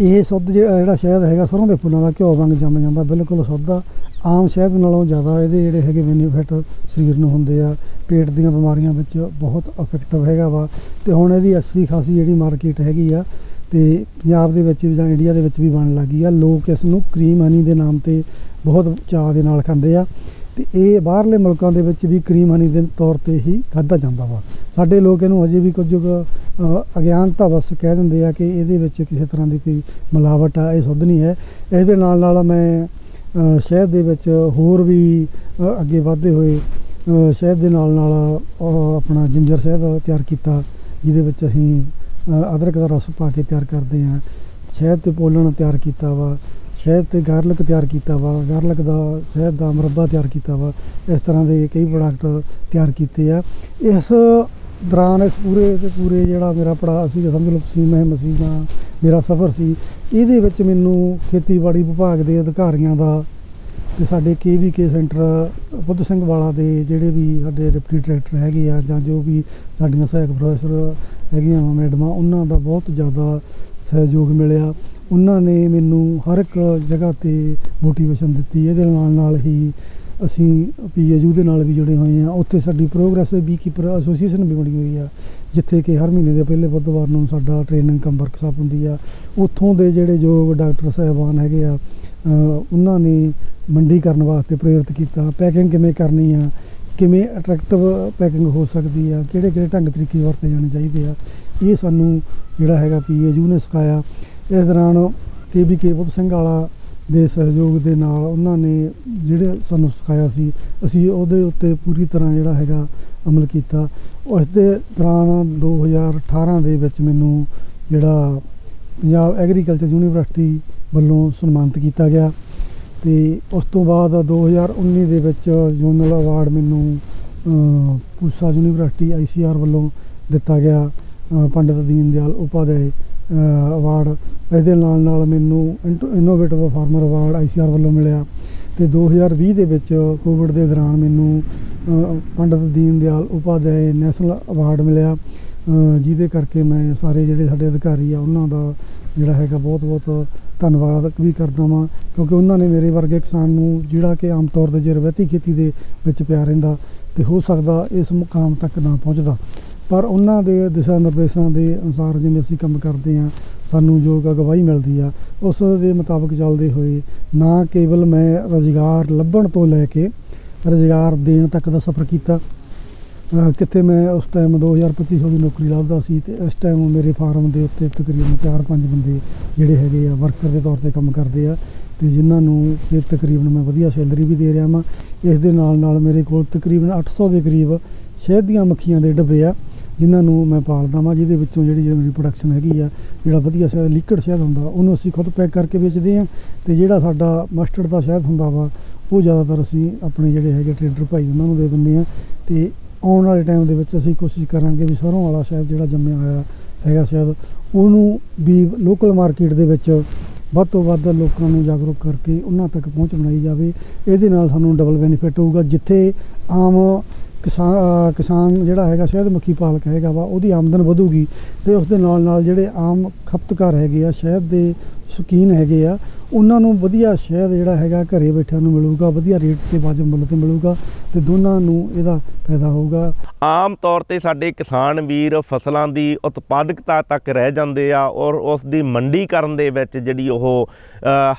ਇਹ ਸ਼ੁੱਧ ਜਿਹੜਾ ਜਿਹੜਾ ਸ਼ਹਿਦ ਹੈਗਾ ਸਰੋਂ ਦੇ ਫੁੱਲਾਂ ਦਾ ਘਿਓ ਵਾਂਗ ਜੰਮ ਜਾਂਦਾ, ਬਿਲਕੁਲ ਸ਼ੁੱਧ ਆ। ਆਮ ਸ਼ਹਿਦ ਨਾਲੋਂ ਜ਼ਿਆਦਾ ਇਹਦੇ ਜਿਹੜੇ ਹੈਗੇ ਬੈਨੀਫਿਟ ਸਰੀਰ ਨੂੰ ਹੁੰਦੇ ਆ। ਪੇਟ ਦੀਆਂ ਬਿਮਾਰੀਆਂ ਵਿੱਚ ਬਹੁਤ ਇਫੈਕਟਿਵ ਹੈਗਾ ਵਾ। ਤੇ ਹੁਣ ਇਹਦੀ ਅੱਛੀ ਖਾਸੀ ਜਿਹੜੀ ਮਾਰਕੀਟ ਹੈਗੀ ਆ ਤੇ ਪੰਜਾਬ ਦੇ ਵਿੱਚ ਵੀ ਜਾਂ ਇੰਡੀਆ ਦੇ ਵਿੱਚ ਵੀ ਬਣਨ ਲੱਗੀ ਆ। ਲੋਕ ਇਸ ਨੂੰ ਕਰੀਮ ਹਨੀ ਦੇ ਨਾਮ ਤੇ ਬਹੁਤ ਚਾਅ ਦੇ ਨਾਲ ਖਾਂਦੇ ਆ। ਤੇ ਇਹ ਬਾਹਰਲੇ ਮੁਲਕਾਂ ਦੇ ਵਿੱਚ ਵੀ ਕਰੀਮ ਹਨੀ ਦੇ ਤੌਰ ਤੇ ਹੀ ਖਾਧਾ ਜਾਂਦਾ ਵਾ। ਸਾਡੇ ਲੋਕ ਇਹਨੂੰ ਅਜੇ ਵੀ ਕੁਝ ਅਗਿਆਨਤਾ ਬਸ ਕਹਿ ਦਿੰਦੇ ਆ ਕਿ ਇਹਦੇ ਵਿੱਚ ਕਿਸੇ ਤਰ੍ਹਾਂ ਦੀ ਕੋਈ ਮਿਲਾਵਟ ਆ ਇਹ ਸ਼ੁੱਧ ਨਹੀਂ ਹੈ। ਇਹਦੇ ਨਾਲ ਨਾਲ ਮੈਂ ਅ, ਸ਼ਹਿਦ ਦੇ ਵਿੱਚ ਹੋਰ ਵੀ ਅੱਗੇ ਵਧਦੇ ਹੋਏ ਅ, ਸ਼ਹਿਦ ਦੇ ਨਾਲ ਨਾਲ ਆਪਣਾ ਜਿੰਜਰ ਸ਼ਹਿਦ ਤਿਆਰ ਕੀਤਾ ਜਿਹਦੇ ਵਿੱਚ ਅਸੀਂ ਅਦਰਕ ਦਾ ਰਸ ਪਾ ਕੇ ਤਿਆਰ ਕਰਦੇ ਹਾਂ। ਸ਼ਹਿਦ ਤੇ ਪੋਲਣ ਤਿਆਰ ਕੀਤਾ ਵਾ। ਸ਼ਹਿਦ ਤੇ ਗਾਰਲਿਕ ਤਿਆਰ ਕੀਤਾ ਵਾ। ਗਾਰਲਿਕ ਦਾ, ਸ਼ਹਿਦ ਦਾ ਮੁਰੱਬਾ ਤਿਆਰ ਕੀਤਾ ਵਾ। ਇਸ ਤਰ੍ਹਾਂ ਦੇ ਕਈ ਪ੍ਰੋਡਕਟ ਤਿਆਰ ਕੀਤੇ ਆ। ਇਸ ਦੌਰਾਨ ਇਸ ਪੂਰੇ ਦੇ ਪੂਰੇ ਜਿਹੜਾ ਮੇਰਾ ਪੜਾ ਸੀ ਸਮਝ ਲਓ ਤੁਸੀਂ, ਮੈਂ ਮਸੀਹਾਂ, ਮੇਰਾ ਸਫ਼ਰ ਸੀ, ਇਹਦੇ ਵਿੱਚ ਮੈਨੂੰ ਖੇਤੀਬਾੜੀ ਵਿਭਾਗ ਦੇ ਅਧਿਕਾਰੀਆਂ ਦਾ ਤੇ ਸਾਡੇ ਕੇ ਸੈਂਟਰ ਬੁੱਧ ਸਿੰਘ ਵਾਲਾ ਦੇ ਜਿਹੜੇ ਵੀ ਸਾਡੇ ਡਿਪਟੀ ਡਾਇਰੈਕਟਰ ਹੈਗੇ ਆ ਜਾਂ ਜੋ ਵੀ ਸਾਡੀਆਂ ਸਹਾਇਕ ਪ੍ਰੋਫੈਸਰ ਹੈਗੀਆਂ ਵਾ ਮੈਡਮਾਂ, ਉਹਨਾਂ ਦਾ ਬਹੁਤ ਜ਼ਿਆਦਾ ਸਹਿਯੋਗ ਮਿਲਿਆ। ਉਹਨਾਂ ਨੇ ਮੈਨੂੰ ਹਰ ਇੱਕ ਜਗ੍ਹਾ ਤੇ ਮੋਟੀਵੇਸ਼ਨ ਦਿੱਤੀ। ਇਹਦੇ ਨਾਲ ਨਾਲ ਹੀ ਅਸੀਂ ਪੀਏਯੂ ਦੇ ਨਾਲ ਵੀ ਜੁੜੇ ਹੋਏ ਆ। ਉੱਥੇ ਸਾਡੀ ਪ੍ਰੋਗਰੈਸ ਬੀਕੀਪਰ ਐਸੋਸੀਏਸ਼ਨ ਵੀ ਬਣੀ ਹੋਈ ਆ, ਜਿੱਥੇ ਕਿ ਹਰ ਮਹੀਨੇ ਦੇ ਪਹਿਲੇ ਬੁੱਧਵਾਰ ਨੂੰ ਸਾਡਾ ਟ੍ਰੇਨਿੰਗ ਕਮ ਵਰਕਸ਼ਾਪ ਹੁੰਦੀ ਆ। ਉੱਥੋਂ ਦੇ ਜਿਹੜੇ ਜੋ ਡਾਕਟਰ ਸਾਹਿਬਾਨ ਹੈਗੇ ਆ ਉਹਨਾਂ ਨੇ ਮੰਡੀ ਕਰਨ ਵਾਸਤੇ ਪ੍ਰੇਰਿਤ ਕੀਤਾ। ਪੈਕਿੰਗ ਕਿਵੇਂ ਕਰਨੀ ਆ? ਕਿਵੇਂ ਅਟਰੈਕਟਿਵ ਪੈਕਿੰਗ ਹੋ ਸਕਦੀ ਆ? ਕਿਹੜੇ ਕਿਹੜੇ ਢੰਗ ਤਰੀਕੇ ਵਰਤੇ ਜਾਣੇ ਚਾਹੀਦੇ ਆ? ਇਹ ਸਾਨੂੰ ਜਿਹੜਾ ਹੈਗਾ ਪੀਏਯੂ ਨੇ ਸਿਖਾਇਆ। ਇਸ ਦੌਰਾਨ ਕੇਬੀਕੇ ਬੁੱਧ ਸਿੰਘ ਵਾਲਾ ਦੇ ਸਹਿਯੋਗ ਦੇ ਨਾਲ ਉਹਨਾਂ ਨੇ ਜਿਹੜੇ ਸਾਨੂੰ ਸਿਖਾਇਆ ਸੀ, ਅਸੀਂ ਉਹਦੇ ਉੱਤੇ ਪੂਰੀ ਤਰ੍ਹਾਂ ਜਿਹੜਾ ਹੈਗਾ ਅਮਲ ਕੀਤਾ। ਉਸ ਦੇ ਦੌਰਾਨ 2018 ਦੇ ਵਿੱਚ ਮੈਨੂੰ ਜਿਹੜਾ ਪੰਜਾਬ ਐਗਰੀਕਲਚਰ ਯੂਨੀਵਰਸਿਟੀ ਵੱਲੋਂ ਸਨਮਾਨਿਤ ਕੀਤਾ ਗਿਆ ਤੇ ਉਸ ਤੋਂ ਬਾਅਦ 2019 ਦੇ ਵਿੱਚ ਜੋਨਲ ਅਵਾਰਡ ਮੈਨੂੰ ਪੂਸਾ ਯੂਨੀਵਰਸਿਟੀ ਆਈਸੀਆਰ ਵੱਲੋਂ ਦਿੱਤਾ ਗਿਆ। ਪੰਡਿਤ ਦੀਨ ਦਿਆਲ ਉਪਾਧਿਆਏ ਅਵਾਰਡ ਇਹਦੇ ਨਾਲ ਨਾਲ ਮੈਨੂੰ ਇਨੋਵੇਟਿਵ ਫਾਰਮਰ ਅਵਾਰਡ ਆਈਸੀਆਰ ਵੱਲੋਂ ਮਿਲਿਆ ਤੇ 2020 ਦੇ ਵਿੱਚ ਕੋਵਿਡ ਦੇ ਦੌਰਾਨ ਮੈਨੂੰ ਪੰਡਿਤ ਦੀਨ ਦਿਆਲ ਉਪਾਧਿਆਏ ਨੈਸ਼ਨਲ ਅਵਾਰਡ ਮਿਲਿਆ। ਜਿਹਦੇ ਕਰਕੇ ਮੈਂ ਸਾਰੇ ਜਿਹੜੇ ਸਾਡੇ ਅਧਿਕਾਰੀ ਆ, ਉਹਨਾਂ ਦਾ ਜਿਹੜਾ ਹੈਗਾ ਬਹੁਤ ਬਹੁਤ ਧੰਨਵਾਦ ਵੀ ਕਰਦਾ ਵਾਂ, ਕਿਉਂਕਿ ਉਹਨਾਂ ਨੇ ਮੇਰੇ ਵਰਗੇ ਕਿਸਾਨ ਨੂੰ ਜਿਹੜਾ ਕਿ ਆਮ ਤੌਰ ਤੇ ਜੇ ਰਵਾਇਤੀ ਖੇਤੀ ਦੇ ਵਿੱਚ ਪਿਆ ਰਹਿੰਦਾ ਤੇ ਹੋ ਸਕਦਾ ਇਸ ਮੁਕਾਮ ਤੱਕ ਨਾ ਪਹੁੰਚਦਾ। ਪਰ ਉਹਨਾਂ ਦੇ ਦਿਸ਼ਾ ਨਿਰਦੇਸ਼ਾਂ ਦੇ ਅਨੁਸਾਰ ਜਿਵੇਂ ਅਸੀਂ ਕੰਮ ਕਰਦੇ ਹਾਂ, ਸਾਨੂੰ ਜੋ ਅਗਵਾਈ ਮਿਲਦੀ ਆ, ਉਸ ਦੇ ਮੁਤਾਬਕ ਚੱਲਦੇ ਹੋਏ ਨਾ ਕੇਵਲ ਮੈਂ ਰੁਜ਼ਗਾਰ ਲੱਭਣ ਤੋਂ ਲੈ ਕੇ ਰੁਜ਼ਗਾਰ ਦੇਣ ਤੱਕ ਦਾ ਸਫ਼ਰ ਕੀਤਾ ਕਿੱਥੇ ਮੈਂ ਉਸ ਟਾਈਮ 2250 ਦੀ ਨੌਕਰੀ ਲੱਭਦਾ ਸੀ ਤੇ ਇਸ ਟਾਈਮ ਮੇਰੇ ਫਾਰਮ ਦੇ ਉੱਤੇ ਤਕਰੀਬਨ 4-5 ਬੰਦੇ ਜਿਹੜੇ ਹੈਗੇ ਆ ਵਰਕਰ ਦੇ ਤੌਰ ਤੇ ਕੰਮ ਕਰਦੇ ਆ ਤੇ ਜਿਨ੍ਹਾਂ ਨੂੰ ਇਹ ਤਕਰੀਬਨ ਮੈਂ ਵਧੀਆ ਸੈਲਰੀ ਵੀ ਦੇ ਰਿਹਾ ਵਾਂ। ਇਸ ਦੇ ਨਾਲ ਨਾਲ ਮੇਰੇ ਕੋਲ ਤਕਰੀਬਨ 800 ਦੇ ਕਰੀਬ ਸ਼ਹਿਦ ਦੀਆਂ ਮੱਖੀਆਂ ਦੇ ਡੱਬੇ ਆ, ਜਿਨ੍ਹਾਂ ਨੂੰ ਮੈਂ ਪਾਲਦਾ ਵਾਂ, ਜਿਹਦੇ ਵਿੱਚੋਂ ਜਿਹੜੀ ਮੇਰੀ ਪ੍ਰੋਡਕਸ਼ਨ ਹੈਗੀ ਆ, ਜਿਹੜਾ ਵਧੀਆ ਸ਼ਹਿਦ ਲਿਕਵਿਡ ਸ਼ਹਿਦ ਹੁੰਦਾ, ਉਹਨੂੰ ਅਸੀਂ ਖੁਦ ਪੈਕ ਕਰਕੇ ਵੇਚਦੇ ਆ ਤੇ ਜਿਹੜਾ ਸਾਡਾ ਮਸਟਰਡ ਦਾ ਸ਼ਹਿਦ ਹੁੰਦਾ ਵਾ, ਉਹ ਜ਼ਿਆਦਾਤਰ ਅਸੀਂ ਆਪਣੇ ਜਿਹੜੇ ਹੈਗੇ ਟ੍ਰੇਡਰ ਭਾਈ, ਉਹਨਾਂ ਨੂੰ ਦੇ ਦਿੰਦੇ ਆ ਤੇ ਆਉਣ ਵਾਲੇ ਟਾਈਮ ਦੇ ਵਿੱਚ ਅਸੀਂ ਕੋਸ਼ਿਸ਼ ਕਰਾਂਗੇ ਵੀ ਸਰੋਂ ਵਾਲਾ ਸ਼ਹਿਦ ਜਿਹੜਾ ਜੰਮਿਆ ਹੋਇਆ ਹੈਗਾ ਸ਼ਾਇਦ ਉਹਨੂੰ ਵੀ ਲੋਕਲ ਮਾਰਕੀਟ ਦੇ ਵਿੱਚ ਵੱਧ ਤੋਂ ਵੱਧ ਲੋਕਾਂ ਨੂੰ ਜਾਗਰੂਕ ਕਰਕੇ ਉਹਨਾਂ ਤੱਕ ਪਹੁੰਚ ਬਣਾਈ ਜਾਵੇ। ਇਹਦੇ ਨਾਲ ਸਾਨੂੰ ਡਬਲ ਬੈਨੀਫਿਟ ਹੋਊਗਾ, ਜਿੱਥੇ ਆਮ ਕਿਸਾਨ ਕਿਸਾਨ ਜਿਹੜਾ ਹੈਗਾ ਸ਼ਹਿਦ ਮੱਖੀ ਪਾਲਕ ਹੈਗਾ ਵਾ, ਉਹਦੀ ਆਮਦਨ ਵਧੂਗੀ ਤੇ ਉਸ ਦੇ ਨਾਲ ਨਾਲ ਜਿਹੜੇ ਆਮ ਖਪਤਕਾਰ ਹੈਗੇ ਆ, ਸ਼ਹਿਦ ਦੇ ਸ਼ੌਕੀਨ ਹੈਗੇ ਆ ਉਹਨਾਂ ਨੂੰ ਵਧੀਆ ਸ਼ਹਿਦ ਜਿਹੜਾ ਹੈਗਾ ਘਰੇ ਬੈਠਿਆਂ ਨੂੰ ਮਿਲੂਗਾ ਵਧੀਆ ਰੇਟ ਤੇ ਵਾਜਬ ਮੁੱਲ ਤੇ ਮਿਲੂਗਾ ਤੇ ਦੋਨਾਂ ਨੂੰ ਇਹਦਾ ਫਾਇਦਾ ਹੋਊਗਾ। ਆਮ ਤੌਰ ਤੇ ਸਾਡੇ ਕਿਸਾਨ ਵੀਰ ਫਸਲਾਂ ਦੀ ਉਤਪਾਦਕਤਾ ਤੱਕ ਰਹਿ ਜਾਂਦੇ ਆ ਔਰ ਉਸ ਦੀ ਮੰਡੀਕਰਨ ਦੇ ਵਿੱਚ ਜਿਹੜੀ ਉਹ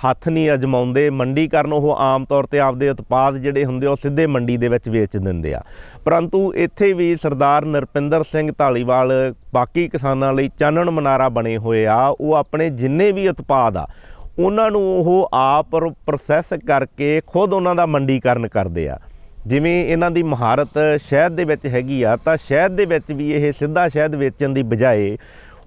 ਹੱਥ ਨਹੀਂ ਅਜਮਾਉਂਦੇ। ਮੰਡੀਕਰਨ ਉਹ ਆਮ ਤੌਰ ਤੇ ਆਪਦੇ ਉਤਪਾਦ ਜਿਹੜੇ ਹੁੰਦੇ ਆ, ਉਹ ਸਿੱਧੇ ਮੰਡੀ ਦੇ ਵਿੱਚ ਵੇਚ ਦਿੰਦੇ ਆ। ਪਰੰਤੂ ਇੱਥੇ ਵੀ ਸਰਦਾਰ ਨਰਪਿੰਦਰ ਸਿੰਘ ਢਾਲੀਵਾਲ ਬਾਕੀ ਕਿਸਾਨਾਂ ਲਈ ਚਾਨਣ ਮਨਾਰਾ ਬਣੇ ਹੋਏ ਆ। ਉਹ ਆਪਣੇ ਜਿੰਨੇ ਵੀ ਉਤਪਾਦ ਆ ਉਹਨਾਂ ਨੂੰ ਉਹ ਆਪ ਪ੍ਰੋਸੈਸ ਕਰਕੇ ਖੁਦ ਉਹਨਾਂ ਦਾ ਮੰਡੀਕਰਨ ਕਰਦੇ ਆ। ਜਿਵੇਂ ਇਹਨਾਂ ਦੀ ਮਹਾਰਤ ਸ਼ਹਿਰ ਦੇ ਵਿੱਚ ਹੈਗੀ ਆ, ਤਾਂ ਸ਼ਹਿਰ ਦੇ ਵਿੱਚ ਵੀ ਇਹ ਸਿੱਧਾ ਸ਼ਹਿਦ ਵੇਚਣ ਦੀ ਬਜਾਏ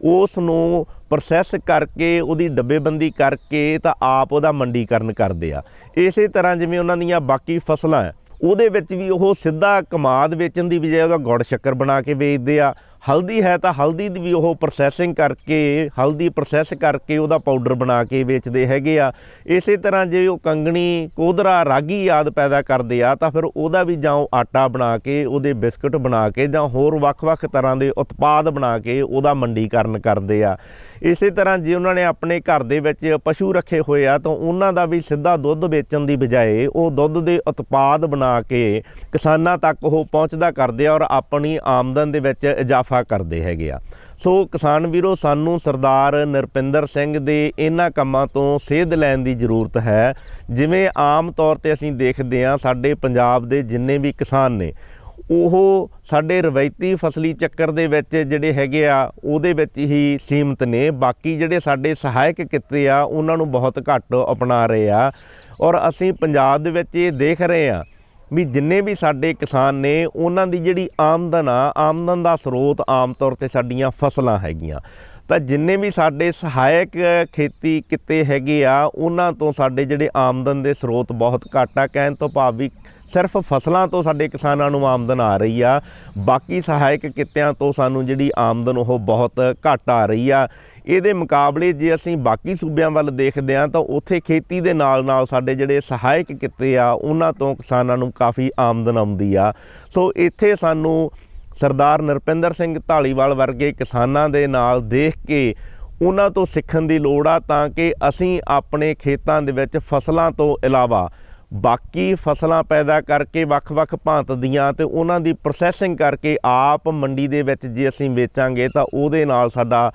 ਉਸ ਨੂੰ ਪ੍ਰੋਸੈਸ ਕਰਕੇ, ਉਹਦੀ ਡੱਬੇਬੰਦੀ ਕਰਕੇ ਤਾਂ ਆਪ ਉਹਦਾ ਮੰਡੀਕਰਨ ਕਰਦੇ ਆ। ਇਸੇ ਤਰ੍ਹਾਂ ਜਿਵੇਂ ਉਹਨਾਂ ਦੀਆਂ ਬਾਕੀ ਫਸਲਾਂ ਉਹਦੇ ਵਿੱਚ ਵੀ ਉਹ ਸਿੱਧਾ ਕਮਾਦ ਵੇਚਣ ਦੀ ਬਜਾਏ ਉਹਦਾ ਗੁੜ ਸ਼ੱਕਰ ਬਣਾ ਕੇ ਵੇਚਦੇ ਆ ਹਲਦੀ ਹੈ ਤਾਂ ਹਲਦੀ ਦੀ ਵੀ ਉਹ ਪ੍ਰੋਸੈਸਿੰਗ ਕਰਕੇ, ਹਲਦੀ ਪ੍ਰੋਸੈਸ ਕਰਕੇ ਉਹਦਾ ਪਾਊਡਰ ਬਣਾ ਕੇ ਵੇਚਦੇ ਹੈਗੇ ਆ। ਇਸੇ ਤਰ੍ਹਾਂ ਜੇ ਉਹ ਕੰਗਣੀ ਕੋਧਰਾ ਰਾਗੀ ਆਦ ਪੈਦਾ ਕਰਦੇ ਆ, ਤਾਂ ਫਿਰ ਉਹਦਾ ਵੀ ਜਾਂ ਉਹ ਆਟਾ ਬਣਾ ਕੇ, ਉਹਦੇ ਬਿਸਕੁਟ ਬਣਾ ਕੇ ਜਾਂ ਹੋਰ ਵੱਖ-ਵੱਖ ਤਰ੍ਹਾਂ ਦੇ ਉਤਪਾਦ ਬਣਾ ਕੇ ਉਹਦਾ ਮੰਡੀਕਰਨ ਕਰਦੇ ਆ। ਇਸੇ ਤਰ੍ਹਾਂ ਜੇ ਉਹਨਾਂ ਨੇ ਆਪਣੇ ਘਰ ਦੇ ਵਿੱਚ ਪਸ਼ੂ ਰੱਖੇ ਹੋਏ ਆ, ਤਾਂ ਉਹਨਾਂ ਦਾ ਵੀ ਸਿੱਧਾ ਦੁੱਧ ਵੇਚਣ ਦੀ ਬਜਾਏ ਉਹ ਦੁੱਧ ਦੇ ਉਤਪਾਦ ਬਣਾ ਕੇ ਕਿਸਾਨਾਂ ਤੱਕ ਉਹ ਪਹੁੰਚਦਾ ਕਰਦੇ ਆ ਔਰ ਆਪਣੀ ਆਮਦਨ ਦੇ ਵਿੱਚ ਇਜ਼ਾਫਾ ਕਰਦੇ ਹੈਗੇ ਆ। ਸੋ ਕਿਸਾਨ ਵੀਰੋ, ਸਾਨੂੰ ਸਰਦਾਰ ਨਰਪਿੰਦਰ ਸਿੰਘ ਦੇ ਇਹਨਾਂ ਕੰਮਾਂ ਤੋਂ ਸੇਧ ਲੈਣ ਦੀ ਜ਼ਰੂਰਤ ਹੈ। ਜਿਵੇਂ ਆਮ ਤੌਰ ਤੇ ਅਸੀਂ ਦੇਖਦੇ ਹਾਂ, ਸਾਡੇ ਪੰਜਾਬ ਦੇ ਜਿੰਨੇ ਵੀ ਕਿਸਾਨ ਨੇ, ਉਹ ਸਾਡੇ ਰਵਾਇਤੀ ਫਸਲੀ ਚੱਕਰ ਦੇ ਵਿੱਚ ਜਿਹੜੇ ਹੈਗੇ ਆ, ਉਹਦੇ ਵਿੱਚ ਹੀ ਸੀਮਤ ਨੇ। ਬਾਕੀ ਜਿਹੜੇ ਸਾਡੇ ਸਹਾਇਕ ਕਿੱਤੇ ਆ, ਉਹਨਾਂ ਨੂੰ ਬਹੁਤ ਘੱਟ ਅਪਣਾ ਰਹੇ ਆ। ਔਰ ਅਸੀਂ ਪੰਜਾਬ ਦੇ ਵਿੱਚ ਇਹ ਦੇਖ ਰਹੇ ਆ ਵੀ ਜਿੰਨੇ ਵੀ ਸਾਡੇ ਕਿਸਾਨ ਨੇ, ਉਹਨਾਂ ਦੀ ਜਿਹੜੀ ਆਮਦਨ ਆ, ਆਮਦਨ ਦਾ ਸਰੋਤ ਆਮ ਤੌਰ ਤੇ ਸਾਡੀਆਂ ਫਸਲਾਂ ਹੈਗੀਆਂ। ਤਾਂ ਜਿੰਨੇ ਵੀ ਸਾਡੇ ਸਹਾਇਕ ਖੇਤੀ ਕਿੱਤੇ ਹੈਗੇ ਆ, ਉਹਨਾਂ ਤੋਂ ਸਾਡੇ ਜਿਹੜੇ ਆਮਦਨ ਦੇ ਸਰੋਤ ਬਹੁਤ ਘੱਟ ਆ। ਕਹਿਣ ਤੋਂ ਭਾਵ ਵੀ ਸਿਰਫ ਫਸਲਾਂ ਤੋਂ ਸਾਡੇ ਕਿਸਾਨਾਂ ਨੂੰ ਆਮਦਨ ਆ ਰਹੀ ਆ। ਬਾਕੀ ਸਹਾਇਕ ਕਿੱਤਿਆਂ ਤੋਂ ਸਾਨੂੰ ਜਿਹੜੀ ਆਮਦਨ ਉਹ ਬਹੁਤ ਘੱਟ ਆ ਰਹੀ ਆ। ਇਹਦੇ ਮੁਕਾਬਲੇ ਜੇ ਅਸੀਂ ਬਾਕੀ ਸੂਬਿਆਂ ਵੱਲ ਦੇਖਦੇ ਹਾਂ ਤਾਂ ਉੱਥੇ ਖੇਤੀ ਦੇ ਨਾਲ ਨਾਲ ਸਾਡੇ ਜਿਹੜੇ ਸਹਾਇਕ ਕਿੱਤੇ ਆ, ਉਹਨਾਂ ਤੋਂ ਕਿਸਾਨਾਂ ਨੂੰ ਕਾਫੀ ਆਮਦਨ ਆਉਂਦੀ ਆ। ਸੋ ਇੱਥੇ ਸਾਨੂੰ ਸਰਦਾਰ ਨਰਪਿੰਦਰ ਸਿੰਘ ਢਾਲੀਵਾਲ ਵਰਗੇ ਕਿਸਾਨਾਂ ਦੇ ਨਾਲ ਦੇਖ ਕੇ ਉਹਨਾਂ ਤੋਂ ਸਿੱਖਣ ਦੀ ਲੋੜ ਆ ਤਾਂ ਕਿ ਅਸੀਂ ਆਪਣੇ ਖੇਤਾਂ ਦੇ ਵਿੱਚ ਫਸਲਾਂ ਤੋਂ ਇਲਾਵਾ ਬਾਕੀ ਫਸਲਾਂ ਪੈਦਾ ਕਰਕੇ ਵੱਖ-ਵੱਖ ਭਾਂਤ ਦੀਆਂ ਤੇ ਉਹਨਾਂ ਦੀ ਪ੍ਰੋਸੈਸਿੰਗ ਕਰਕੇ ਆਪ ਮੰਡੀ ਦੇ ਵਿੱਚ ਜੇ ਅਸੀਂ ਵੇਚਾਂਗੇ ਤਾਂ ਉਹਦੇ ਨਾਲ ਸਾਡਾ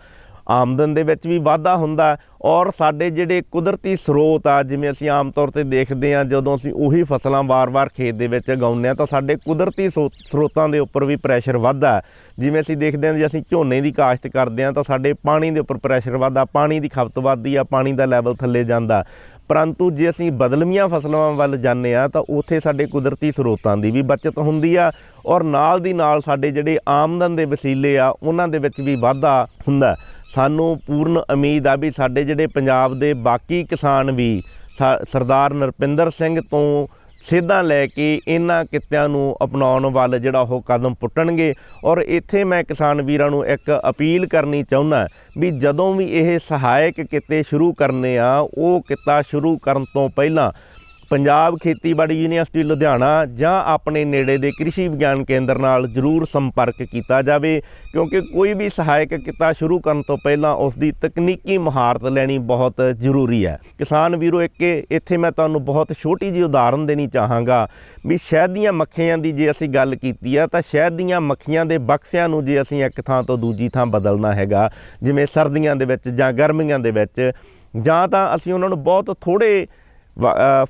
ਆਮਦਨ ਦੇ ਵਿੱਚ ਵੀ ਵਾਧਾ ਹੁੰਦਾ ਔਰ ਸਾਡੇ ਜਿਹੜੇ ਕੁਦਰਤੀ ਸਰੋਤ ਆ, ਜਿਵੇਂ ਅਸੀਂ ਆਮ ਤੌਰ ਤੇ ਦੇਖਦੇ ਆ ਜਦੋਂ ਅਸੀਂ ਉਹੀ ਫਸਲਾਂ ਵਾਰ-ਵਾਰ ਖੇਤ ਦੇ ਵਿੱਚ ਉਗਾਉਂਦੇ ਆ ਤਾਂ ਸਾਡੇ ਕੁਦਰਤੀ ਸਰੋ- ਸਰੋਤਾਂ ਦੇ ਉੱਪਰ ਵੀ ਪ੍ਰੈਸ਼ਰ ਵੱਧਦਾ ਜਿਵੇਂ ਅਸੀਂ ਦੇਖਦੇ ਹਾਂ, ਜੇ ਅਸੀਂ ਝੋਨੇ ਦੀ ਕਾਸ਼ਤ ਕਰਦੇ ਆ ਤਾਂ ਸਾਡੇ ਪਾਣੀ ਦੇ ਉੱਪਰ ਪ੍ਰੈਸ਼ਰ ਵੱਧਦਾ, ਪਾਣੀ ਦੀ ਖਪਤ ਵੱਧਦੀ ਆ, ਪਾਣੀ ਦਾ ਲੈਵਲ ਥੱਲੇ ਜਾਂਦਾ। ਪਰੰਤੂ ਜੇ ਅਸੀਂ ਬਦਲਮੀਆਂ ਫਸਲਾਂ ਵੱਲ ਜਾਂਦੇ ਆ ਤਾਂ ਉੱਥੇ ਸਾਡੇ ਕੁਦਰਤੀ ਸਰੋਤਾਂ ਦੀ ਵੀ ਬਚਤ ਹੁੰਦੀ ਆ ਔਰ ਨਾਲ ਦੀ ਨਾਲ ਸਾਡੇ ਜਿਹੜੇ ਆਮਦਨ ਦੇ ਵਸੀਲੇ ਆ, ਉਹਨਾਂ ਦੇ ਵਿੱਚ ਵੀ ਵਾਧਾ ਹੁੰਦਾ। ਸਾਨੂੰ ਪੂਰਨ ਉਮੀਦ ਆ ਵੀ ਸਾਡੇ ਜਿਹੜੇ ਪੰਜਾਬ ਦੇ ਬਾਕੀ ਕਿਸਾਨ ਵੀ ਸਾ- ਸਰਦਾਰ ਨਰਪਿੰਦਰ ਸਿੰਘ ਤੋਂ ਸੇਧਾਂ ਲੈ ਕੇ ਇਹਨਾਂ ਕਿੱਤਿਆਂ ਨੂੰ ਅਪਣਾਉਣ ਵੱਲ ਜਿਹੜਾ ਉਹ ਕਦਮ ਪੁੱਟਣਗੇ। ਔਰ ਇੱਥੇ ਮੈਂ ਕਿਸਾਨ ਵੀਰਾਂ ਨੂੰ ਇੱਕ ਅਪੀਲ ਕਰਨੀ ਚਾਹੁੰਦਾ ਵੀ ਜਦੋਂ ਵੀ ਇਹ ਸਹਾਇਕ ਕਿੱਤੇ ਸ਼ੁਰੂ ਕਰਨੇ ਆ, ਉਹ ਕਿੱਤਾ ਸ਼ੁਰੂ ਕਰਨ ਤੋਂ ਪਹਿਲਾਂ ਪੰਜਾਬ ਖੇਤੀਬਾੜੀ ਯੂਨੀਵਰਸਿਟੀ ਲੁਧਿਆਣਾ ਜਾਂ ਆਪਣੇ ਨੇੜੇ ਦੇ ਕ੍ਰਿਸ਼ੀ ਵਿਗਿਆਨ ਕੇਂਦਰ ਨਾਲ ਜ਼ਰੂਰ ਸੰਪਰਕ ਕੀਤਾ ਜਾਵੇ, ਕਿਉਂਕਿ ਕੋਈ ਵੀ ਸਹਾਇਕ ਕਿੱਤਾ ਸ਼ੁਰੂ ਕਰਨ ਤੋਂ ਪਹਿਲਾਂ ਉਸ ਦੀ ਤਕਨੀਕੀ ਮਹਾਰਤ ਲੈਣੀ ਬਹੁਤ ਜ਼ਰੂਰੀ ਹੈ। ਕਿਸਾਨ ਵੀਰੋ, ਇੱਕ ਇੱਥੇ ਮੈਂ ਤੁਹਾਨੂੰ ਬਹੁਤ ਛੋਟੀ ਜਿਹੀ ਉਦਾਹਰਨ ਦੇਣੀ ਚਾਹਾਂਗਾ ਵੀ ਸ਼ਹਿਦ ਦੀਆਂ ਮੱਖੀਆਂ ਦੀ ਜੇ ਅਸੀਂ ਗੱਲ ਕੀਤੀ ਆ, ਤਾਂ ਸ਼ਹਿਦ ਦੀਆਂ ਮੱਖੀਆਂ ਦੇ ਬਕਸਿਆਂ ਨੂੰ ਜੇ ਅਸੀਂ ਇੱਕ ਥਾਂ ਤੋਂ ਦੂਜੀ ਥਾਂ ਬਦਲਣਾ ਹੈਗਾ, ਜਿਵੇਂ ਸਰਦੀਆਂ ਦੇ ਵਿੱਚ ਜਾਂ ਗਰਮੀਆਂ ਦੇ ਵਿੱਚ, ਜਾਂ ਤਾਂ ਅਸੀਂ ਉਹਨਾਂ ਨੂੰ ਬਹੁਤ ਥੋੜੇ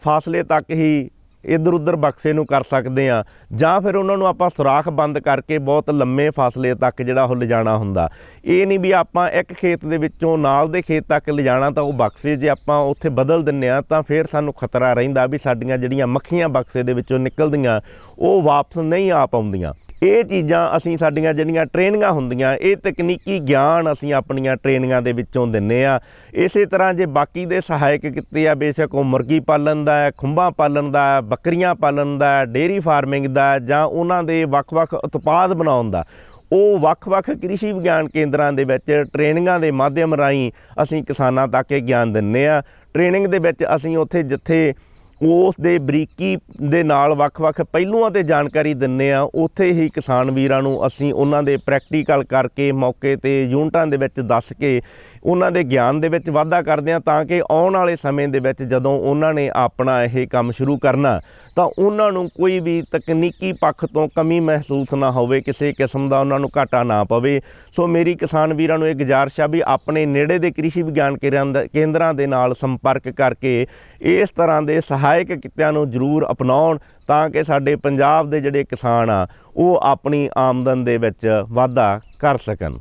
ਫਾਸਲੇ ਤੱਕ ਹੀ ਇੱਧਰ ਉੱਧਰ ਬਕਸੇ ਨੂੰ ਕਰ ਸਕਦੇ ਆ ਜਾਂ ਫਿਰ ਉਹਨਾਂ ਨੂੰ ਆਪਾਂ ਸੁਰਾਖ ਬੰਦ ਕਰਕੇ ਬਹੁਤ ਲੰਮੇ ਫਾਸਲੇ ਤੱਕ ਜਿਹੜਾ ਉਹ ਲਿਜਾਣਾ ਹੁੰਦਾ। ਇਹ ਨਹੀਂ ਵੀ ਆਪਾਂ ਇੱਕ ਖੇਤ ਦੇ ਵਿੱਚੋਂ ਨਾਲ ਦੇ ਖੇਤ ਤੱਕ ਲਿਜਾਣਾ ਤਾਂ ਉਹ ਬਕਸੇ ਜੇ ਆਪਾਂ ਉੱਥੇ ਬਦਲ ਦਿੰਨੇ ਆ ਤਾਂ ਫਿਰ ਸਾਨੂੰ ਖਤਰਾ ਰਹਿੰਦਾ ਵੀ ਸਾਡੀਆਂ ਜਿਹੜੀਆਂ ਮੱਖੀਆਂ ਬਕਸੇ ਦੇ ਵਿੱਚੋਂ ਨਿਕਲਦੀਆਂ, ਉਹ ਵਾਪਸ ਨਹੀਂ ਆ ਪਾਉਂਦੀਆਂ। ਇਹ ਚੀਜ਼ਾਂ ਅਸੀਂ ਸਾਡੀਆਂ ਜਿਹੜੀਆਂ ਟ੍ਰੇਨਿੰਗਾਂ ਹੁੰਦੀਆਂ, ਇਹ ਤਕਨੀਕੀ ਗਿਆਨ ਅਸੀਂ ਆਪਣੀਆਂ ਟ੍ਰੇਨਿੰਗਾਂ ਦੇ ਵਿੱਚੋਂ ਦਿੰਨੇ ਆ। ਇਸੇ ਤਰ੍ਹਾਂ ਜੇ ਬਾਕੀ ਦੇ ਸਹਾਇਕ ਕਿੱਤੇ ਆ, ਬੇਸ਼ੱਕ ਉਹ ਮੁਰਗੀ ਪਾਲਣ ਦਾ ਹੈ, ਖੁੰਭਾਂ ਪਾਲਣ ਦਾ ਹੈ, ਬੱਕਰੀਆਂ ਪਾਲਣ ਦਾ ਹੈ, ਡੇਅਰੀ ਫਾਰਮਿੰਗ ਦਾ ਜਾਂ ਉਹਨਾਂ ਦੇ ਵੱਖ-ਵੱਖ ਉਤਪਾਦ ਬਣਾਉਣ ਦਾ, ਉਹ ਵੱਖ-ਵੱਖ ਕ੍ਰਿਸ਼ੀ ਵਿਗਿਆਨ ਕੇਂਦਰਾਂ ਦੇ ਵਿੱਚ ਟ੍ਰੇਨਿੰਗਾਂ ਦੇ ਮਾਧਿਅਮ ਰਾਹੀਂ ਅਸੀਂ ਕਿਸਾਨਾਂ ਤੱਕ ਇਹ ਗਿਆਨ ਦਿੰਨੇ ਆ। ਟ੍ਰੇਨਿੰਗ ਦੇ ਵਿੱਚ ਅਸੀਂ ਉੱਥੇ ਜਿੱਥੇ ਉਸ ਦੇ ਬਰੀਕੀ ਦੇ ਨਾਲ ਵੱਖ-ਵੱਖ ਪਹਿਲੂਆਂ ਤੇ ਜਾਣਕਾਰੀ ਦਿੰਨੇ ਆ ਉੱਥੇ ਹੀ ਕਿਸਾਨ ਵੀਰਾਂ ਨੂੰ ਅਸੀਂ ਉਹਨਾਂ ਦੇ ਪ੍ਰੈਕਟੀਕਲ ਕਰਕੇ ਮੌਕੇ ਤੇ ਯੂਨਿਟਾਂ ਦੇ ਵਿੱਚ ਦੱਸ ਕੇ ਉਹਨਾਂ ਦੇ ਗਿਆਨ ਦੇ ਵਿੱਚ ਵਾਧਾ ਕਰਦੇ ਆ ਤਾਂ ਕਿ ਆਉਣ ਵਾਲੇ ਸਮੇਂ ਦੇ ਵਿੱਚ ਜਦੋਂ ਉਹਨਾਂ ਨੇ ਆਪਣਾ ਇਹ ਕੰਮ ਸ਼ੁਰੂ ਕਰਨਾ, ਤਾਂ ਉਹਨਾਂ ਨੂੰ ਕੋਈ ਵੀ ਤਕਨੀਕੀ ਪੱਖ ਤੋਂ ਕਮੀ ਮਹਿਸੂਸ ਨਾ ਹੋਵੇ, ਕਿਸੇ ਕਿਸਮ ਦਾ ਉਹਨਾਂ ਨੂੰ ਘਾਟਾ ਨਾ ਪਵੇ। ਸੋ ਮੇਰੀ ਕਿਸਾਨ ਵੀਰਾਂ ਨੂੰ ਇਹ ਗੁਜ਼ਾਰਿਸ਼ ਆ ਵੀ ਆਪਣੇ ਨੇੜੇ ਦੇ ਕ੍ਰਿਸ਼ੀ ਵਿਗਿਆਨ ਕੇਂਦਰ- ਕੇਂਦਰਾਂ ਦੇ ਨਾਲ ਸੰਪਰਕ ਕਰਕੇ ਇਸ ਤਰ੍ਹਾਂ ਦੇ ਸਹਾਇਕ ਕਿੱਤਿਆਂ ਨੂੰ ਜ਼ਰੂਰ ਅਪਣਾਉਣ ਤਾਂ ਕਿ ਸਾਡੇ ਪੰਜਾਬ ਦੇ ਜਿਹੜੇ ਕਿਸਾਨ ਆ, ਉਹ ਆਪਣੀ ਆਮਦਨ ਦੇ ਵਿੱਚ ਵਾਧਾ ਕਰ ਸਕਣ।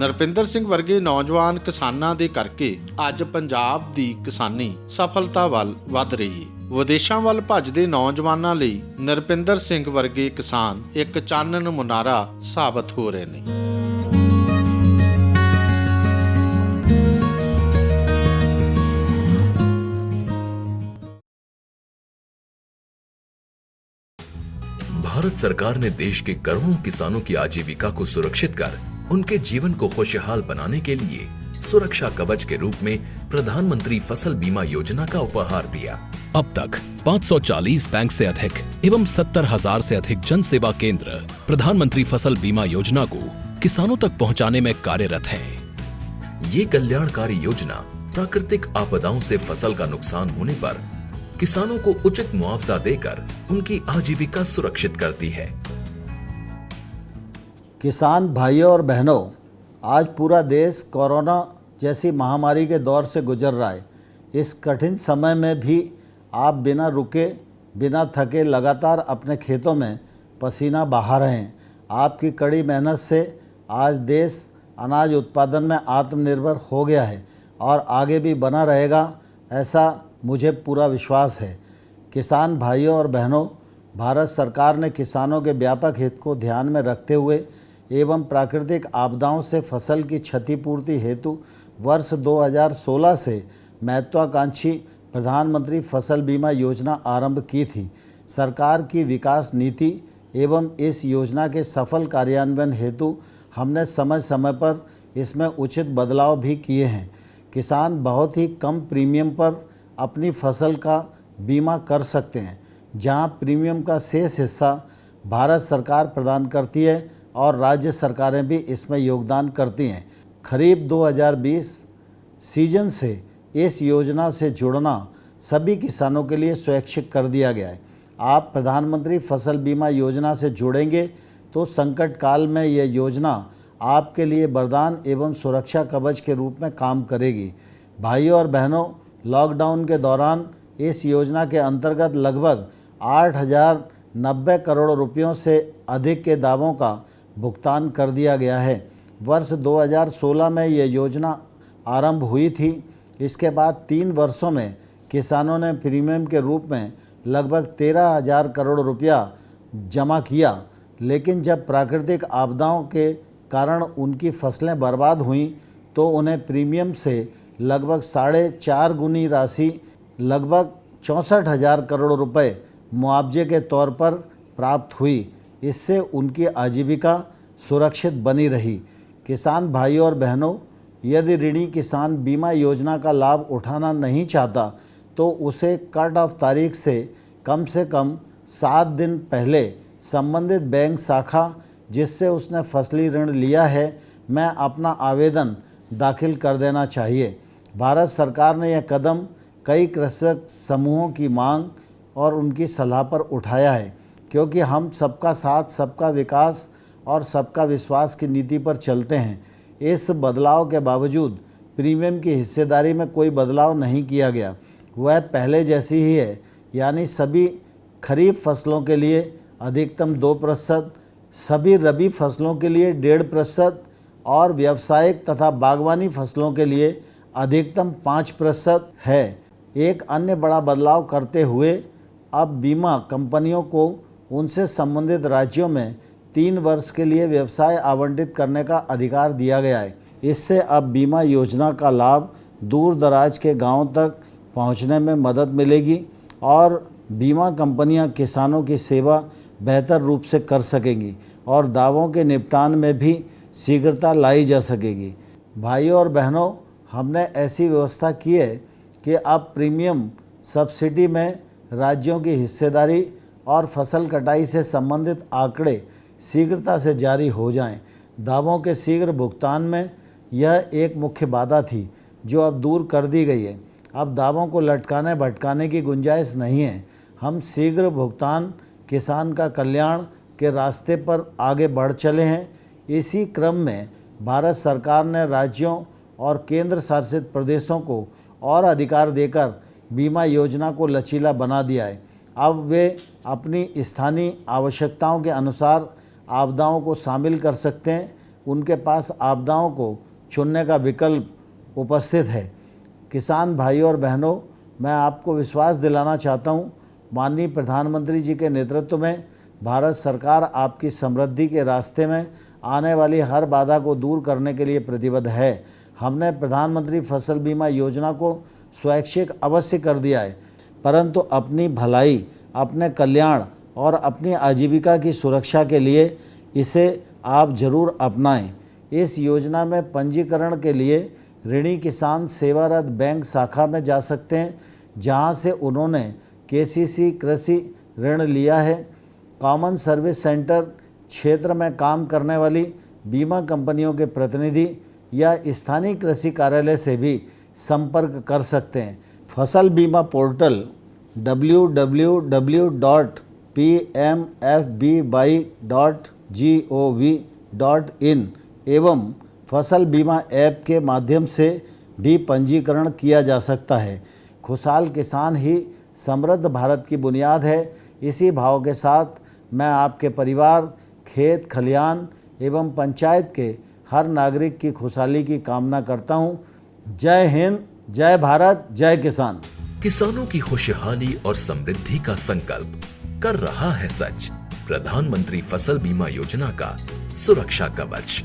ਨਰਪਿੰਦਰ ਸਿੰਘ ਵਰਗੇ ਨੌਜਵਾਨ ਕਿਸਾਨਾਂ ਦੇ ਕਰਕੇ ਅੱਜ ਪੰਜਾਬ ਦੀ ਕਿਸਾਨੀ ਸਫਲਤਾ ਵੱਲ ਵੱਧ ਰਹੀ ਹੈ ਵਿਦੇਸ਼ਾਂ ਵੱਲ ਭੱਜਦੇ ਨੌਜਵਾਨਾਂ ਲਈ ਨਰਪਿੰਦਰ ਸਿੰਘ ਵਰਗੇ ਕਿਸਾਨ ਇੱਕ ਚਾਨਣ ਮੁਨਾਰਾ ਸਾਬਤ ਹੋ ਰਹੇ ਨੇ भारत सरकार ने देश के करोड़ों किसानों की आजीविका को सुरक्षित कर उनके जीवन को खुशहाल बनाने के लिए सुरक्षा कवच के रूप में प्रधानमंत्री फ़सल बीमा योजना का उपहार दिया अब तक 540 बैंक से अधिक एवं सत्तर हज़ार से अधिक जन सेवा केंद्र प्रधानमंत्री फ़सल बीमा योजना को किसानों तक पहुँचाने में कार्यरत हैं। ये कल्याणकारी योजना प्राकृतिक आपदाओं से फ़सल का नुकसान होने पर किसानों को उचित मुआवजा देकर उनकी आजीविका सुरक्षित करती है किसान भाइयों और बहनों, आज पूरा देश कोरोना जैसी महामारी के दौर से गुजर रहा है। इस कठिन समय में भी आप बिना रुके, बिना थके लगातार अपने खेतों में पसीना बहा रहे हैं। आपकी कड़ी मेहनत से आज देश अनाज उत्पादन में आत्मनिर्भर हो गया है और आगे भी बना रहेगा, ऐसा मुझे पूरा विश्वास है। किसान भाइयों और बहनों, भारत सरकार ने किसानों के व्यापक हित को ध्यान में रखते हुए एवं प्राकृतिक आपदाओं से फ़सल की क्षतिपूर्ति हेतु वर्ष 2016 से महत्वाकांक्षी प्रधानमंत्री फ़सल बीमा योजना आरंभ की थी। सरकार की विकास नीति एवं इस योजना के सफल कार्यान्वयन हेतु हमने समय समय पर इसमें उचित बदलाव भी किए हैं। किसान बहुत ही कम प्रीमियम पर अपनी फ़सल का बीमा कर सकते हैं, जहाँ प्रीमियम का शेष हिस्सा भारत सरकार प्रदान करती है और राज्य सरकारें भी इसमें योगदान करती हैं। खरीफ 2020 सीज़न से इस योजना से जुड़ना सभी किसानों के लिए स्वैच्छिक कर दिया गया है। आप प्रधानमंत्री फ़सल बीमा योजना से जुड़ेंगे तो संकट काल में यह योजना आपके लिए वरदान एवं सुरक्षा कवच के रूप में काम करेगी। भाइयों और बहनों, लॉकडाउन के दौरान इस योजना के अंतर्गत लगभग आठ हज़ार नब्बे करोड़ रुपयों से अधिक के दावों का भुगतान कर दिया गया है। वर्ष 2016 में यह योजना आरंभ हुई थी। इसके बाद तीन वर्षों में किसानों ने प्रीमियम के रूप में लगभग तेरह हज़ार करोड़ रुपया जमा किया। लेकिन जब प्राकृतिक आपदाओं के कारण उनकी फ़सलें बर्बाद हुईं तो उन्हें प्रीमियम से लगभग साढ़े चार गुनी राशि, लगभग चौंसठ हज़ार करोड़ रुपए मुआवजे के तौर पर प्राप्त हुई। इससे उनकी आजीविका सुरक्षित बनी रही। किसान भाइयों और बहनों, यदि ऋणी किसान बीमा योजना का लाभ उठाना नहीं चाहता तो उसे कट ऑफ़ तारीख से कम से कम सात दिन पहले संबंधित बैंक शाखा, जिससे उसने फसली ऋण लिया है, मैं अपना आवेदन दाखिल कर देना चाहिए। भारत सरकार ने यह कदम कई कृषक समूहों की मांग और उनकी सलाह पर उठाया है। क्योंकि हम सबका साथ, सबका विकास और सबका विश्वास की नीति पर चलते हैं। इस बदलाव के बावजूद प्रीमियम की हिस्सेदारी में कोई बदलाव नहीं किया गया। वह पहले जैसी ही है, यानी सभी खरीफ फ़सलों के लिए अधिकतम दो प्रतिशत, सभी रबी फ़सलों के लिए डेढ़ प्रतिशत और व्यावसायिक तथा बागवानी फ़सलों के लिए अधिकतम पाँच प्रतिशत है। एक अन्य बड़ा बदलाव करते हुए अब बीमा कंपनियों को उनसे संबंधित राज्यों में तीन वर्ष के लिए व्यवसाय आवंटित करने का अधिकार दिया गया है। इससे अब बीमा योजना का लाभ दूर दराज के गाँवों तक पहुँचने में मदद मिलेगी और बीमा कंपनियाँ किसानों की सेवा बेहतर रूप से कर सकेंगी और दावों के निपटान में भी शीघ्रता लाई जा सकेगी। भाइयों और बहनों, हमने ऐसी व्यवस्था की है कि अब प्रीमियम सब्सिडी में राज्यों की हिस्सेदारी और फ़सल कटाई से संबंधित आंकड़े शीघ्रता से जारी हो जाएँ। दावों के शीघ्र भुगतान में यह एक मुख्य बाधा थी, जो अब दूर कर दी गई है। अब दावों को लटकाने भटकाने की गुंजाइश नहीं है। हम शीघ्र भुगतान, किसान का कल्याण के रास्ते पर आगे बढ़ चले हैं। इसी क्रम में भारत सरकार ने राज्यों और केंद्र शासित प्रदेशों को और अधिकार देकर बीमा योजना को लचीला बना दिया है। अब वे अपनी स्थानीय आवश्यकताओं के अनुसार आपदाओं को शामिल कर सकते हैं। उनके पास आपदाओं को चुनने का विकल्प उपस्थित है। किसान भाइयों और बहनों, मैं आपको विश्वास दिलाना चाहता हूँ, माननीय प्रधानमंत्री जी के नेतृत्व में भारत सरकार आपकी समृद्धि के रास्ते में आने वाली हर बाधा को दूर करने के लिए प्रतिबद्ध है। हमने प्रधानमंत्री फ़सल बीमा योजना को स्वैच्छिक अवश्य कर दिया है, परंतु अपनी भलाई अपने कल्याण और अपनी आजीविका की सुरक्षा के लिए इसे आप ज़रूर अपनाएँ। इस योजना में पंजीकरण के लिए ऋणी किसान सेवारत बैंक शाखा में जा सकते हैं, जहाँ से उन्होंने केसीसी कृषि ऋण लिया है। कॉमन सर्विस सेंटर क्षेत्र में काम करने वाली बीमा कंपनियों के प्रतिनिधि या स्थानीय कृषि कार्यालय से भी संपर्क कर सकते हैं। फ़सल बीमा पोर्टल www.pmfby.gov.in एवं फ़सल बीमा ऐप के माध्यम से भी पंजीकरण किया जा सकता है। खुशहाल किसान ही समृद्ध भारत की बुनियाद है। इसी भाव के साथ मैं आपके परिवार, खेत, खलियान एवं पंचायत के हर नागरिक की खुशहाली की कामना करता हूँ। जय हिंद, जय भारत, जय किसान। किसानों की खुशहाली और समृद्धि का संकल्प कर रहा है सच प्रधानमंत्री फसल बीमा योजना का सुरक्षा कवच